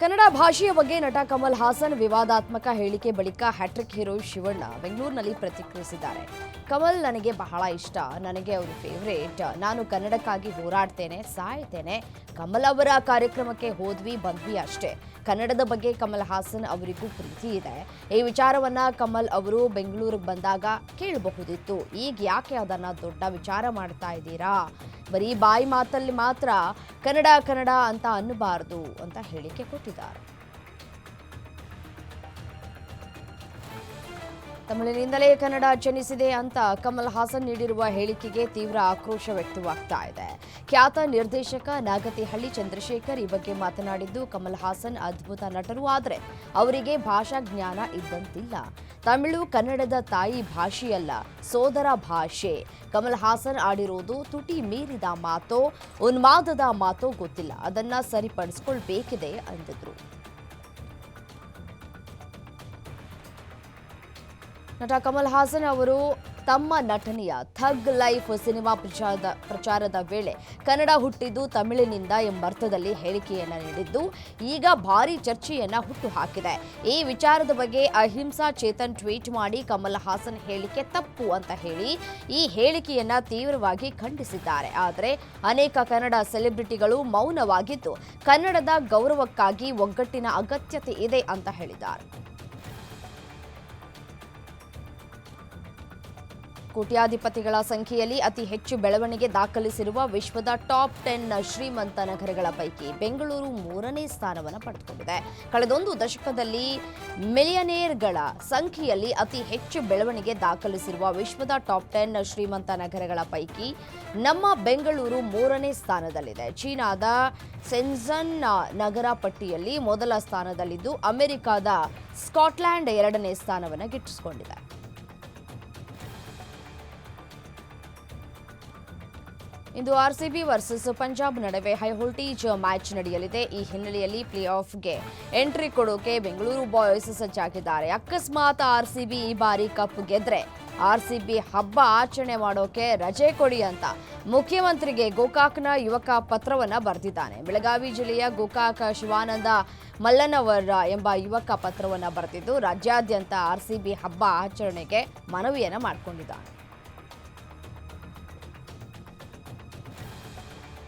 ಕನ್ನಡ ಭಾಷೆಯ ಬಗ್ಗೆ ನಟ ಕಮಲ್ ಹಾಸನ್ ವಿವಾದಾತ್ಮಕ ಹೇಳಿಕೆ ಬಳಿಕ ಹ್ಯಾಟ್ರಿಕ್ ಹೀರೋ ಶಿವಣ್ಣ ಬೆಂಗಳೂರಿನಲ್ಲಿ ಪ್ರತಿಕ್ರಿಯಿಸಿದ್ದಾರೆ. ಕಮಲ್ ನನಗೆ ಬಹಳ ಇಷ್ಟ. ನನಗೆ ಅವರು ಫೇವ್ರೇಟ್ ನಾನು ಕನ್ನಡಕ್ಕಾಗಿ ಹೋರಾಡ್ತೇನೆ, ಸಾಯ್ತೇನೆ. ಕಮಲ್ ಅವರ ಕಾರ್ಯಕ್ರಮಕ್ಕೆ ಹೋದ್ವಿ, ಬಂದ್ವಿ ಅಷ್ಟೇ. ಕನ್ನಡದ ಬಗ್ಗೆ ಕಮಲ್ ಹಾಸನ್ ಅವರಿಗೂ ಪ್ರೀತಿ ಇದೆ. ಈ ವಿಚಾರವನ್ನ ಕಮಲ್ ಅವರು ಬೆಂಗಳೂರಿಗೆ ಬಂದಾಗ ಕೇಳಬಹುದಿತ್ತು. ಈಗ ಯಾಕೆ ಅದನ್ನ ದೊಡ್ಡ ವಿಚಾರ ಮಾಡ್ತಾ ಇದ್ದೀರಾ? ಬರೀ ಬಾಯಿ ಮಾತಲ್ಲಿ ಮಾತ್ರ ಕನ್ನಡ ಕನ್ನಡ ಅಂತ ಅನ್ನಬಾರದು ಅಂತ ಹೇಳಿಕೆ ಕೊಟ್ಟಿದ್ದಾರೆ. ತಮಿಳಿನಿಂದಲೇ ಕನ್ನಡ ಜನಿಸಿದೆ ಅಂತ ಕಮಲ್ ಹಾಸನ್ ನೀಡಿರುವ ಹೇಳಿಕೆಗೆ ತೀವ್ರ ಆಕ್ರೋಶ ವ್ಯಕ್ತವಾಗ್ತಾ ಇದೆ. ಖ್ಯಾತ ನಿರ್ದೇಶಕ ನಾಗತಿಹಳ್ಳಿ ಚಂದ್ರಶೇಖರ್ ಈ ಬಗ್ಗೆ ಮಾತನಾಡಿದ್ದು, ಕಮಲ್ ಹಾಸನ್ ಅದ್ಭುತ ನಟರು ಆದರೆ ಅವರಿಗೆ ಭಾಷಾ ಜ್ಞಾನ ಇದ್ದಂತಿಲ್ಲ. ತಮಿಳು ಕನ್ನಡದ ತಾಯಿ ಭಾಷೆಯಲ್ಲ, ಸೋದರ ಭಾಷೆ. ಕಮಲ್ ಹಾಸನ್ ಆಡಿರೋದು ತುಟಿ ಮೀರಿದ ಮಾತೋ, ಉನ್ಮಾದದ ಮಾತೋ ಗೊತ್ತಿಲ್ಲ. ಅದನ್ನ ಸರಿಪಡಿಸ್ಕೊಳ್ಬೇಕಿದೆ ಅಂದಿದ್ರು. ನಟ ಕಮಲ್ ಹಾಸನ್ ಅವರು ತಮ್ಮ ನಟನೆಯ ಥಗ್ ಲೈಫ್ ಸಿನಿಮಾ ಪ್ರಚಾರದ ಪ್ರಚಾರದ ವೇಳೆ ಕನ್ನಡ ಹುಟ್ಟಿದ್ದು ತಮಿಳಿನಿಂದ ಎಂಬರ್ಥದಲ್ಲಿ ಹೇಳಿಕೆಯನ್ನ ನೀಡಿದ್ದು, ಈಗ ಭಾರಿ ಚರ್ಚೆಯನ್ನ ಹುಟ್ಟು ಹಾಕಿದೆ ಈ ವಿಚಾರದ ಬಗ್ಗೆ ಅಹಿಂಸಾ ಚೇತನ್ ಟ್ವೀಟ್ ಮಾಡಿ ಕಮಲ್ ಹಾಸನ್ ಹೇಳಿಕೆ ತಪ್ಪು ಅಂತ ಹೇಳಿ ಈ ಹೇಳಿಕೆಯನ್ನ ತೀವ್ರವಾಗಿ ಖಂಡಿಸಿದ್ದಾರೆ. ಆದರೆ ಅನೇಕ ಕನ್ನಡ ಸೆಲೆಬ್ರಿಟಿಗಳು ಮೌನವಾಗಿದ್ದು, ಕನ್ನಡದ ಗೌರವಕ್ಕಾಗಿ ಒಗ್ಗಟ್ಟಿನ ಅಗತ್ಯತೆ ಇದೆ ಅಂತ ಹೇಳಿದ್ದಾರೆ. ಕೋಟ್ಯಾಧಿಪತಿಗಳ ಸಂಖ್ಯೆಯಲ್ಲಿ ಅತಿ ಹೆಚ್ಚು ಬೆಳವಣಿಗೆ ದಾಖಲಿಸಿರುವ ವಿಶ್ವದ ಟಾಪ್ ಟೆನ್ ಶ್ರೀಮಂತ ನಗರಗಳ ಪೈಕಿ ಬೆಂಗಳೂರು ಮೂರನೇ ಸ್ಥಾನವನ್ನು ಪಡೆದುಕೊಂಡಿದೆ. ಕಳೆದೊಂದು ದಶಕದಲ್ಲಿ ಮಿಲಿಯನೇರ್ಗಳ ಸಂಖ್ಯೆಯಲ್ಲಿ ಅತಿ ಹೆಚ್ಚು ಬೆಳವಣಿಗೆ ದಾಖಲಿಸಿರುವ ವಿಶ್ವದ ಟಾಪ್ ಟೆನ್ ಶ್ರೀಮಂತ ನಗರಗಳ ಪೈಕಿ ನಮ್ಮ ಬೆಂಗಳೂರು ಮೂರನೇ ಸ್ಥಾನದಲ್ಲಿದೆ. ಚೀನಾದ ಸೆನ್ಸನ್ ನಗರ ಪಟ್ಟಿಯಲ್ಲಿ ಮೊದಲ ಸ್ಥಾನದಲ್ಲಿದ್ದು ಅಮೆರಿಕದ ಸ್ಕಾಟ್ಲ್ಯಾಂಡ್ ಎರಡನೇ ಸ್ಥಾನವನ್ನು ಗಿಟ್ಟಿಸಿಕೊಂಡಿದೆ. ಇಂದು ಆರ್ಸಿಬಿ ವರ್ಸಸ್ ಪಂಜಾಬ್ ನಡುವೆ ಹೈವೋಲ್ಟೇಜ್ ಮ್ಯಾಚ್ ನಡೆಯಲಿದೆ. ಈ ಹಿನ್ನೆಲೆಯಲ್ಲಿ ಪ್ಲೇ ಆಫ್ಗೆ ಎಂಟ್ರಿ ಕೊಡೋಕೆ ಬೆಂಗಳೂರು ಬಾಯ್ಸ್ ಸಜ್ಜಾಗಿದ್ದಾರೆ. ಅಕಸ್ಮಾತ್ ಆರ್ಸಿಬಿ ಈ ಬಾರಿ ಕಪ್ ಗೆದ್ರೆ ಆರ್ಸಿಬಿ ಹಬ್ಬ ಆಚರಣೆ ಮಾಡೋಕೆ ರಜೆ ಕೊಡಿ ಅಂತ ಮುಖ್ಯಮಂತ್ರಿಗೆ ಗೋಕಾಕ್ನ ಯುವಕ ಪತ್ರವನ್ನ ಬರೆದಿದ್ದಾನೆ. ಬೆಳಗಾವಿ ಜಿಲ್ಲೆಯ ಗೋಕಾಕ ಶಿವಾನಂದ ಮಲ್ಲನವರ ಎಂಬ ಯುವಕ ಪತ್ರವನ್ನ ಬರೆದಿದ್ದು, ರಾಜ್ಯಾದ್ಯಂತ ಆರ್ಸಿಬಿ ಹಬ್ಬ ಆಚರಣೆಗೆ ಮನವಿಯನ್ನು ಮಾಡಿಕೊಂಡಿದ್ದಾನೆ.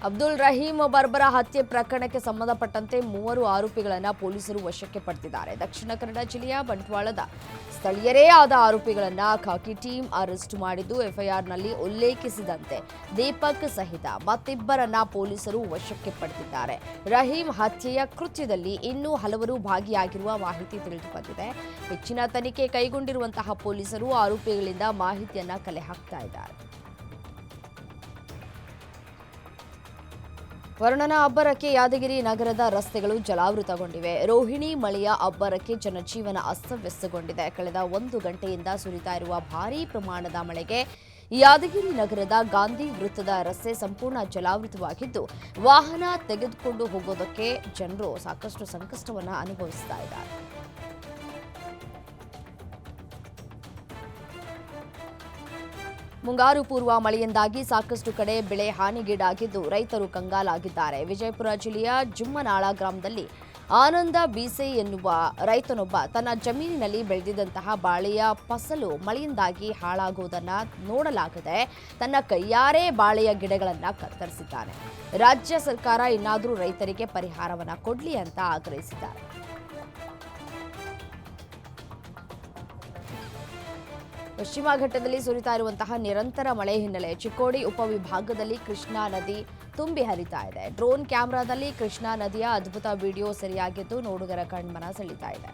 ಅಬ್ದುಲ್ ರಹೀಂ ಬರ್ಬರ ಹತ್ಯೆ ಪ್ರಕರಣಕ್ಕೆ ಸಂಬಂಧಪಟ್ಟಂತೆ ಮೂವರು ಆರೋಪಿಗಳನ್ನು ಪೊಲೀಸರು ವಶಕ್ಕೆ ಪಡೆದಿದ್ದಾರೆ. ದಕ್ಷಿಣ ಕನ್ನಡ ಜಿಲ್ಲೆಯ ಬಂಟ್ವಾಳದ ಸ್ಥಳೀಯರೇ ಆದ ಆರೋಪಿಗಳನ್ನು ಖಾಕಿ ಟೀಮ್ ಅರೆಸ್ಟ್ ಮಾಡಿದ್ದು, ಎಫ್ಐಆರ್ನಲ್ಲಿ ಉಲ್ಲೇಖಿಸಿದಂತೆ ದೀಪಕ್ ಸಹಿತ ಮತ್ತಿಬ್ಬರನ್ನ ಪೊಲೀಸರು ವಶಕ್ಕೆ ಪಡೆದಿದ್ದಾರೆ. ರಹೀಂ ಹತ್ಯೆಯ ಕೃತ್ಯದಲ್ಲಿ ಇನ್ನೂ ಹಲವರು ಭಾಗಿಯಾಗಿರುವ ಮಾಹಿತಿ ತಿಳಿದುಬಂದಿದೆ. ಹೆಚ್ಚಿನ ತನಿಖೆ ಕೈಗೊಂಡಿರುವಂತಹ ಪೊಲೀಸರು ಆರೋಪಿಗಳಿಂದ ಮಾಹಿತಿಯನ್ನು ಕಲೆ ಹಾಕ್ತಾ ಇದ್ದಾರೆ. ವರುಣನ ಅಬ್ಬರಕ್ಕೆ ಯಾದಗಿರಿ ನಗರದ ರಸ್ತೆಗಳು ಜಲಾವೃತಗೊಂಡಿವೆ. ರೋಹಿಣಿ ಮಳೆಯ ಅಬ್ಬರಕ್ಕೆ ಜನಜೀವನ ಅಸ್ತವ್ಯಸ್ತಗೊಂಡಿದೆ. ಕಳೆದ ಒಂದು ಗಂಟೆಯಿಂದ ಸುರಿತಾ ಇರುವ ಭಾರೀ ಪ್ರಮಾಣದ ಮಳೆಗೆ ಯಾದಗಿರಿ ನಗರದ ಗಾಂಧಿ ವೃತ್ತದ ರಸ್ತೆ ಸಂಪೂರ್ಣ ಜಲಾವೃತವಾಗಿದ್ದು, ವಾಹನ ತೆಗೆದುಕೊಂಡು ಹೋಗೋದಕ್ಕೆ ಜನರು ಸಾಕಷ್ಟು ಸಂಕಷ್ಟವನ್ನು ಅನುಭವಿಸ್ತಾ ಇದ್ದಾರೆ. ಮುಂಗಾರು ಪೂರ್ವ ಮಳೆಯಿಂದಾಗಿ ಸಾಕಷ್ಟು ಕಡೆ ಬೆಳೆ ಹಾನಿಗೀಡಾಗಿದ್ದು ರೈತರು ಕಂಗಾಲಾಗಿದ್ದಾರೆ. ವಿಜಯಪುರ ಜಿಲ್ಲೆಯ ಜುಮ್ಮನಾಳ ಗ್ರಾಮದಲ್ಲಿ ಆನಂದ ಬೀಸೆ ಎನ್ನುವ ರೈತನೊಬ್ಬ ತನ್ನ ಜಮೀನಿನಲ್ಲಿ ಬೆಳೆದಿದ್ದಂತಹ ಬಾಳೆಯ ಫಸಲು ಮಳೆಯಿಂದಾಗಿ ಹಾಳಾಗುವುದನ್ನು ನೋಡಲಾಗದೆ ತನ್ನ ಕೈಯಾರೆ ಬಾಳೆಯ ಗಿಡಗಳನ್ನು ಕತ್ತರಿಸಿದ್ದಾನೆ. ರಾಜ್ಯ ಸರ್ಕಾರ ಇನ್ನಾದರೂ ರೈತರಿಗೆ ಪರಿಹಾರವನ್ನು ಕೊಡಲಿ ಅಂತ ಆಗ್ರಹಿಸಿದ್ದಾರೆ. ಪಶ್ಚಿಮ ಘಟ್ಟದಲ್ಲಿ ಸುರಿತಾ ಇರುವಂತಹ ನಿರಂತರ ಮಳೆ ಹಿನ್ನೆಲೆ ಚಿಕ್ಕೋಡಿ ಉಪವಿಭಾಗದಲ್ಲಿ ಕೃಷ್ಣಾ ನದಿ ತುಂಬಿ ಹರಿತಾ ಇದೆ. ಡ್ರೋನ್ ಕ್ಯಾಮೆರಾದಲ್ಲಿ ಕೃಷ್ಣಾ ನದಿಯ ಅದ್ಭುತ ವಿಡಿಯೋ ಸೆರೆಯಾಗಿದ್ದು ನೋಡುಗರ ಕಣ್ಮನ ಸೆಳೀತಾ ಇದೆ.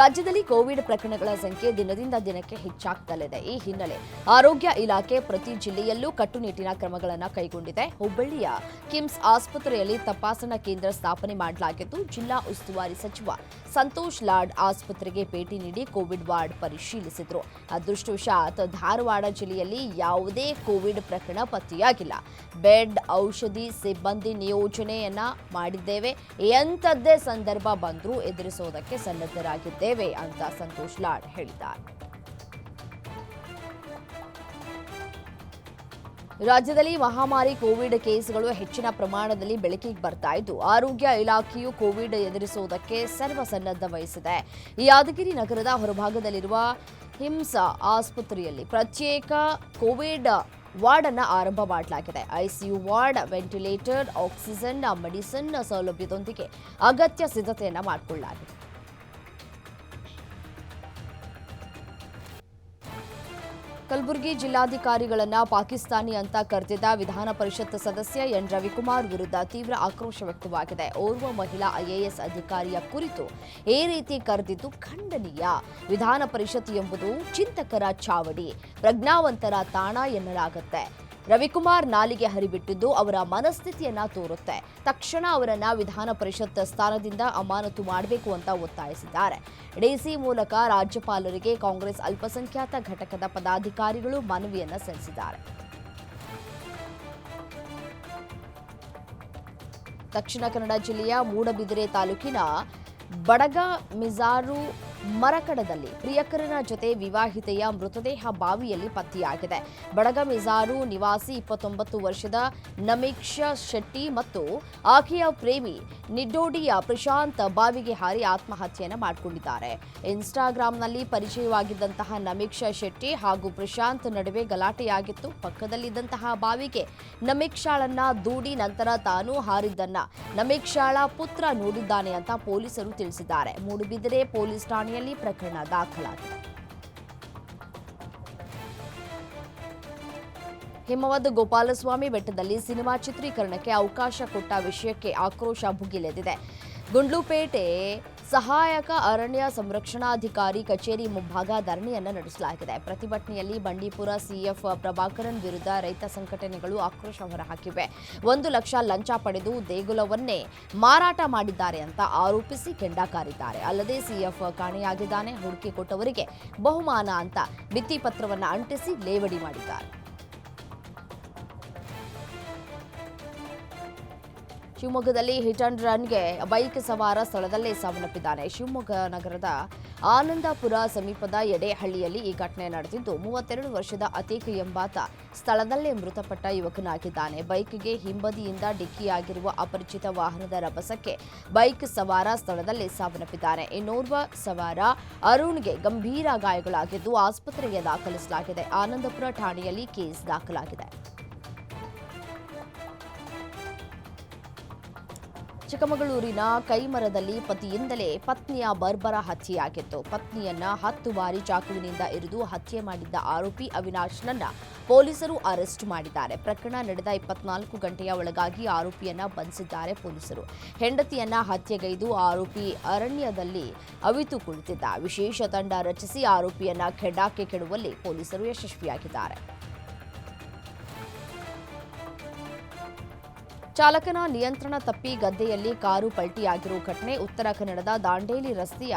ರಾಜ್ಯದಲ್ಲಿ ಕೋವಿಡ್ ಪ್ರಕರಣಗಳ ಸಂಖ್ಯೆ ದಿನದಿಂದ ದಿನಕ್ಕೆ ಹೆಚ್ಚಾಗ್ತಲಿದೆ ಈ ಹಿನ್ನೆಲೆ ಆರೋಗ್ಯ ಇಲಾಖೆ ಪ್ರತಿ ಜಿಲ್ಲೆಯಲ್ಲೂ ಕಟ್ಟುನಿಟ್ಟಿನ ಕ್ರಮಗಳನ್ನು ಕೈಗೊಂಡಿದೆ. ಹುಬ್ಬಳ್ಳಿಯ ಕಿಮ್ಸ್ ಆಸ್ಪತ್ರೆಯಲ್ಲಿ ತಪಾಸಣಾ ಕೇಂದ್ರ ಸ್ಥಾಪನೆ ಮಾಡಲಾಗಿದ್ದು, ಜಿಲ್ಲಾ ಉಸ್ತುವಾರಿ ಸಚಿವ ಸಂತೋಷ್ ಲಾಡ್ ಆಸ್ಪತ್ರೆಗೆ ಭೇಟಿ ನೀಡಿ ಕೋವಿಡ್ ವಾರ್ಡ್ ಪರಿಶೀಲಿಸಿದರು. ಅದೃಷ್ಟವಶಾತ್ ಧಾರವಾಡ ಜಿಲ್ಲೆಯಲ್ಲಿ ಯಾವುದೇ ಕೋವಿಡ್ ಪ್ರಕರಣ ಪತ್ತೆಯಾಗಿಲ್ಲ. ಬೆಡ್, ಔಷಧಿ, ಸಿಬ್ಬಂದಿ ನಿಯೋಜನೆಯನ್ನ ಮಾಡಿದ್ದೇವೆ. ಎಂಥದ್ದೇ ಸಂದರ್ಭ ಬಂದರೂ ಎದುರಿಸೋದಕ್ಕೆ ಸನ್ನದ್ಧರಾಗಿದ್ದೇವೆ ಅಂತ ಸಂತೋಷ್ ಲಾಡ್ ಹೇಳಿದ್ದಾರೆ. ರಾಜ್ಯದಲ್ಲಿ ಮಹಾಮಾರಿ ಕೋವಿಡ್ ಕೇಸ್ಗಳು ಹೆಚ್ಚಿನ ಪ್ರಮಾಣದಲ್ಲಿ ಬೆಳಕಿಗೆ ಬರ್ತಾ ಇದ್ದು, ಆರೋಗ್ಯ ಇಲಾಖೆಯು ಕೋವಿಡ್ ಎದುರಿಸುವುದಕ್ಕೆ ಸರ್ವಸನ್ನದ್ಧ ವಹಿಸಿದೆ. ಯಾದಗಿರಿ ನಗರದ ಹೊರಭಾಗದಲ್ಲಿರುವ ಹಿಂಸಾ ಆಸ್ಪತ್ರೆಯಲ್ಲಿ ಪ್ರತ್ಯೇಕ ಕೋವಿಡ್ ವಾರ್ಡ್ ಅನ್ನು ಆರಂಭ ಮಾಡಲಾಗಿದೆ. ICU ward, ventilator, oxygen, medicine ಸೌಲಭ್ಯದೊಂದಿಗೆ ಅಗತ್ಯ ಸಿದ್ಧತೆಯನ್ನ ಮಾಡಿಕೊಳ್ಳಲಾಗಿದೆ. ಕಲಬುರಗಿ ಜಿಲ್ಲಾಧಿಕಾರಿಗಳನ್ನ ಪಾಕಿಸ್ತಾನಿ ಅಂತ ಕರೆದಿದ್ದ ವಿಧಾನ ಪರಿಷತ್ ಸದಸ್ಯ ಎನ್. ರವಿಕುಮಾರ್ ವಿರುದ್ಧ ತೀವ್ರ ಆಕ್ರೋಶ ವ್ಯಕ್ತವಾಗಿದೆ. ಓರ್ವ ಮಹಿಳಾ ಐಎಎಸ್ ಅಧಿಕಾರಿಯ ಕುರಿತು ಈ ರೀತಿ ಕರೆದಿದ್ದು ಖಂಡನೀಯ. ವಿಧಾನ ಪರಿಷತ್ ಎಂಬುದು ಚಿಂತಕರ ಚಾವಡಿ, ಪ್ರಜ್ಞಾವಂತರ ತಾಣ ಎನ್ನಲಾಗುತ್ತೆ. ರವಿಕುಮಾರ್ ನಾಲಿಗೆ ಹರಿಬಿಟ್ಟಿದ್ದು ಅವರ ಮನಸ್ಥಿತಿಯನ್ನ ತೋರುತ್ತೆ. ತಕ್ಷಣ ಅವರನ್ನ ವಿಧಾನ ಪರಿಷತ್ ಸ್ಥಾನದಿಂದ ಅಮಾನತು ಮಾಡಬೇಕು ಅಂತ ಒತ್ತಾಯಿಸಿದ್ದಾರೆ. ಡಿಸಿ ಮೂಲಕ ರಾಜ್ಯಪಾಲರಿಗೆ ಕಾಂಗ್ರೆಸ್ ಅಲ್ಪಸಂಖ್ಯಾತ ಘಟಕದ ಪದಾಧಿಕಾರಿಗಳು ಮನವಿಯನ್ನ ಸಲ್ಲಿಸಿದ್ದಾರೆ. ದಕ್ಷಿಣ ಕನ್ನಡ ಜಿಲ್ಲೆಯ ಮೂಡಬಿದಿರೆ ತಾಲೂಕಿನ ಬಡಗ ಮಿಜಾರು ಮರಕಡದಲ್ಲಿ ಪ್ರಿಯಕರನ ಜೊತೆ ವಿವಾಹಿತೆಯ ಮೃತದೇಹ ಬಾವಿಯಲ್ಲಿ ಪತ್ತೆಯಾಗಿದೆ. ಬಡಗ ಮಿಜಾರು ನಿವಾಸಿ ಇಪ್ಪತ್ತೊಂಬತ್ತು ವರ್ಷದ ನಮೀಕ್ಷಾ ಶೆಟ್ಟಿ ಮತ್ತು ಆಕೆಯ ಪ್ರೇಮಿ ನಿಡ್ಡೋಡಿಯ ಪ್ರಶಾಂತ್ ಬಾವಿಗೆ ಹಾರಿ ಆತ್ಮಹತ್ಯೆಯನ್ನು ಮಾಡಿಕೊಂಡಿದ್ದಾರೆ. ಇನ್ಸ್ಟಾಗ್ರಾಂನಲ್ಲಿ ಪರಿಚಯವಾಗಿದ್ದಂತಹ ನಮೀಕ್ಷಾ ಶೆಟ್ಟಿ ಹಾಗೂ ಪ್ರಶಾಂತ್ ನಡುವೆ ಗಲಾಟೆಯಾಗಿತ್ತು. ಪಕ್ಕದಲ್ಲಿದ್ದಂತಹ ಬಾವಿಗೆ ನಮೀಕ್ಷಾಳನ್ನ ದೂಡಿ ನಂತರ ತಾನು ಹಾರಿದ್ದನ್ನ ನಮೀಕ್ಷಾಳ ಪುತ್ರ ನೋಡಿದ್ದಾನೆ ಅಂತ ಪೊಲೀಸರು ತಿಳಿಸಿದ್ದಾರೆ. ಮೂಡುಬಿದಿರೆ ಪೊಲೀಸ್ ಠಾಣೆಯಲ್ಲಿ ಪ್ರಕರಣ ದಾಖಲಾಗಿದೆ. ಹಿಮವದ್ ಗೋಪಾಲಸ್ವಾಮಿ ಬೆಟ್ಟದಲ್ಲಿ ಸಿನಿಮಾ ಚಿತ್ರೀಕರಣಕ್ಕೆ ಅವಕಾಶ ಕೊಟ್ಟ ವಿಷಯಕ್ಕೆ ಆಕ್ರೋಶ ಭುಗಿಲೆದಿದೆ ಗುಂಡ್ಲುಪೇಟೆ ಸಹಾಯಕ ಅರಣ್ಯ ಸಂರಕ್ಷಣಾಧಿಕಾರಿ ಕಚೇರಿ ಮುಂಭಾಗ ಧರಣಿಯನ್ನು ನಡೆಸಲಾಗಿದೆ. ಪ್ರತಿಭಟನೆಯಲ್ಲಿ ಬಂಡೀಪುರ ಸಿಎಫ್ ಪ್ರಭಾಕರನ್ ವಿರುದ್ಧ ರೈತ ಸಂಘಟನೆಗಳು ಆಕ್ರೋಶ ಹೊರಹಾಕಿವೆ. ಒಂದು ಲಕ್ಷ ಲಂಚ ಪಡೆದು ದೇಗುಲವನ್ನೇ ಮಾರಾಟ ಮಾಡಿದ್ದಾರೆ ಅಂತ ಆರೋಪಿಸಿ ಕೆಂಡ ಕಾರಿದ್ದಾರೆ ಅಲ್ಲದೆ ಸಿಎಫ್ ಕಾಣೆಯಾಗಿದ್ದಾನೆ, ಹುಡುಕಿ ಕೊಟ್ಟವರಿಗೆ ಬಹುಮಾನ ಅಂತ ಭಿತ್ತಿಪತ್ರವನ್ನು ಅಂಟಿಸಿ ಲೇವಡಿ ಮಾಡಿದ್ದಾರೆ. ಶಿವಮೊಗ್ಗದಲ್ಲಿ ಹಿಟ್ ಅಂಡ್ ರನ್ಗೆ ಬೈಕ್ ಸವಾರ ಸ್ಥಳದಲ್ಲೇ ಸಾವನ್ನಪ್ಪಿದ್ದಾನೆ. ಶಿವಮೊಗ್ಗ ನಗರದ ಆನಂದಪುರ ಸಮೀಪದ ಎಡೆಹಳ್ಳಿಯಲ್ಲಿ ಈ ಘಟನೆ ನಡೆದಿದ್ದು, ಮೂವತ್ತೆರಡು ವರ್ಷದ ಅತೀಕ್ ಎಂಬಾತ ಸ್ಥಳದಲ್ಲೇ ಮೃತಪಟ್ಟ ಯುವಕನಾಗಿದ್ದಾನೆ. ಬೈಕ್ಗೆ ಹಿಂಬದಿಯಿಂದ ಡಿಕ್ಕಿಯಾಗಿರುವ ಅಪರಿಚಿತ ವಾಹನದ ರಭಸಕ್ಕೆ ಬೈಕ್ ಸವಾರ ಸ್ಥಳದಲ್ಲೇ ಸಾವನ್ನಪ್ಪಿದ್ದಾನೆ. ಇನ್ನೋರ್ವ ಸವಾರ ಅರುಣ್ಗೆ ಗಂಭೀರ ಗಾಯಗಳಾಗಿದ್ದು, ಆಸ್ಪತ್ರೆಗೆ ದಾಖಲಿಸಲಾಗಿದೆ. ಆನಂದಪುರ ಠಾಣೆಯಲ್ಲಿ ಕೇಸ್ ದಾಖಲಾಗಿದೆ. ಚಿಕ್ಕಮಗಳೂರಿನ ಕೈಮರದಲ್ಲಿ ಪತಿಯಿಂದಲೇ ಪತ್ನಿಯ ಬರ್ಬರ ಹತ್ಯೆಯಾಗಿತ್ತು. ಪತ್ನಿಯನ್ನ ಹತ್ತು ಬಾರಿ ಚಾಕುವಿನಿಂದ ಇರಿದು ಹತ್ಯೆ ಮಾಡಿದ್ದ ಆರೋಪಿ ಅವಿನಾಶ್ನನ್ನ ಪೊಲೀಸರು ಅರೆಸ್ಟ್ ಮಾಡಿದ್ದಾರೆ. ಪ್ರಕರಣ ನಡೆದ ಇಪ್ಪತ್ನಾಲ್ಕು ಗಂಟೆಯ ಒಳಗಾಗಿ ಆರೋಪಿಯನ್ನ ಬಂಧಿಸಿದ್ದಾರೆ ಪೊಲೀಸರು. ಹೆಂಡತಿಯನ್ನ ಹತ್ಯೆಗೈದು ಆರೋಪಿ ಅರಣ್ಯದಲ್ಲಿ ಅವಿತು ಕುಳಿತಿದ್ದ. ವಿಶೇಷ ತಂಡ ರಚಿಸಿ ಆರೋಪಿಯನ್ನ ಖೆಡ್ಡಾಕ್ಕೆ ಕೆಡುವಲ್ಲಿ ಪೊಲೀಸರು ಯಶಸ್ವಿಯಾಗಿದ್ದಾರೆ. ಚಾಲಕನ ನಿಯಂತ್ರಣ ತಪ್ಪಿ ಗದ್ದೆಯಲ್ಲಿ ಕಾರು ಪಲ್ಟಿಯಾಗಿರುವ ಘಟನೆ ಉತ್ತರ ಕನ್ನಡದ ದಾಂಡೇಲಿ ರಸ್ತೆಯ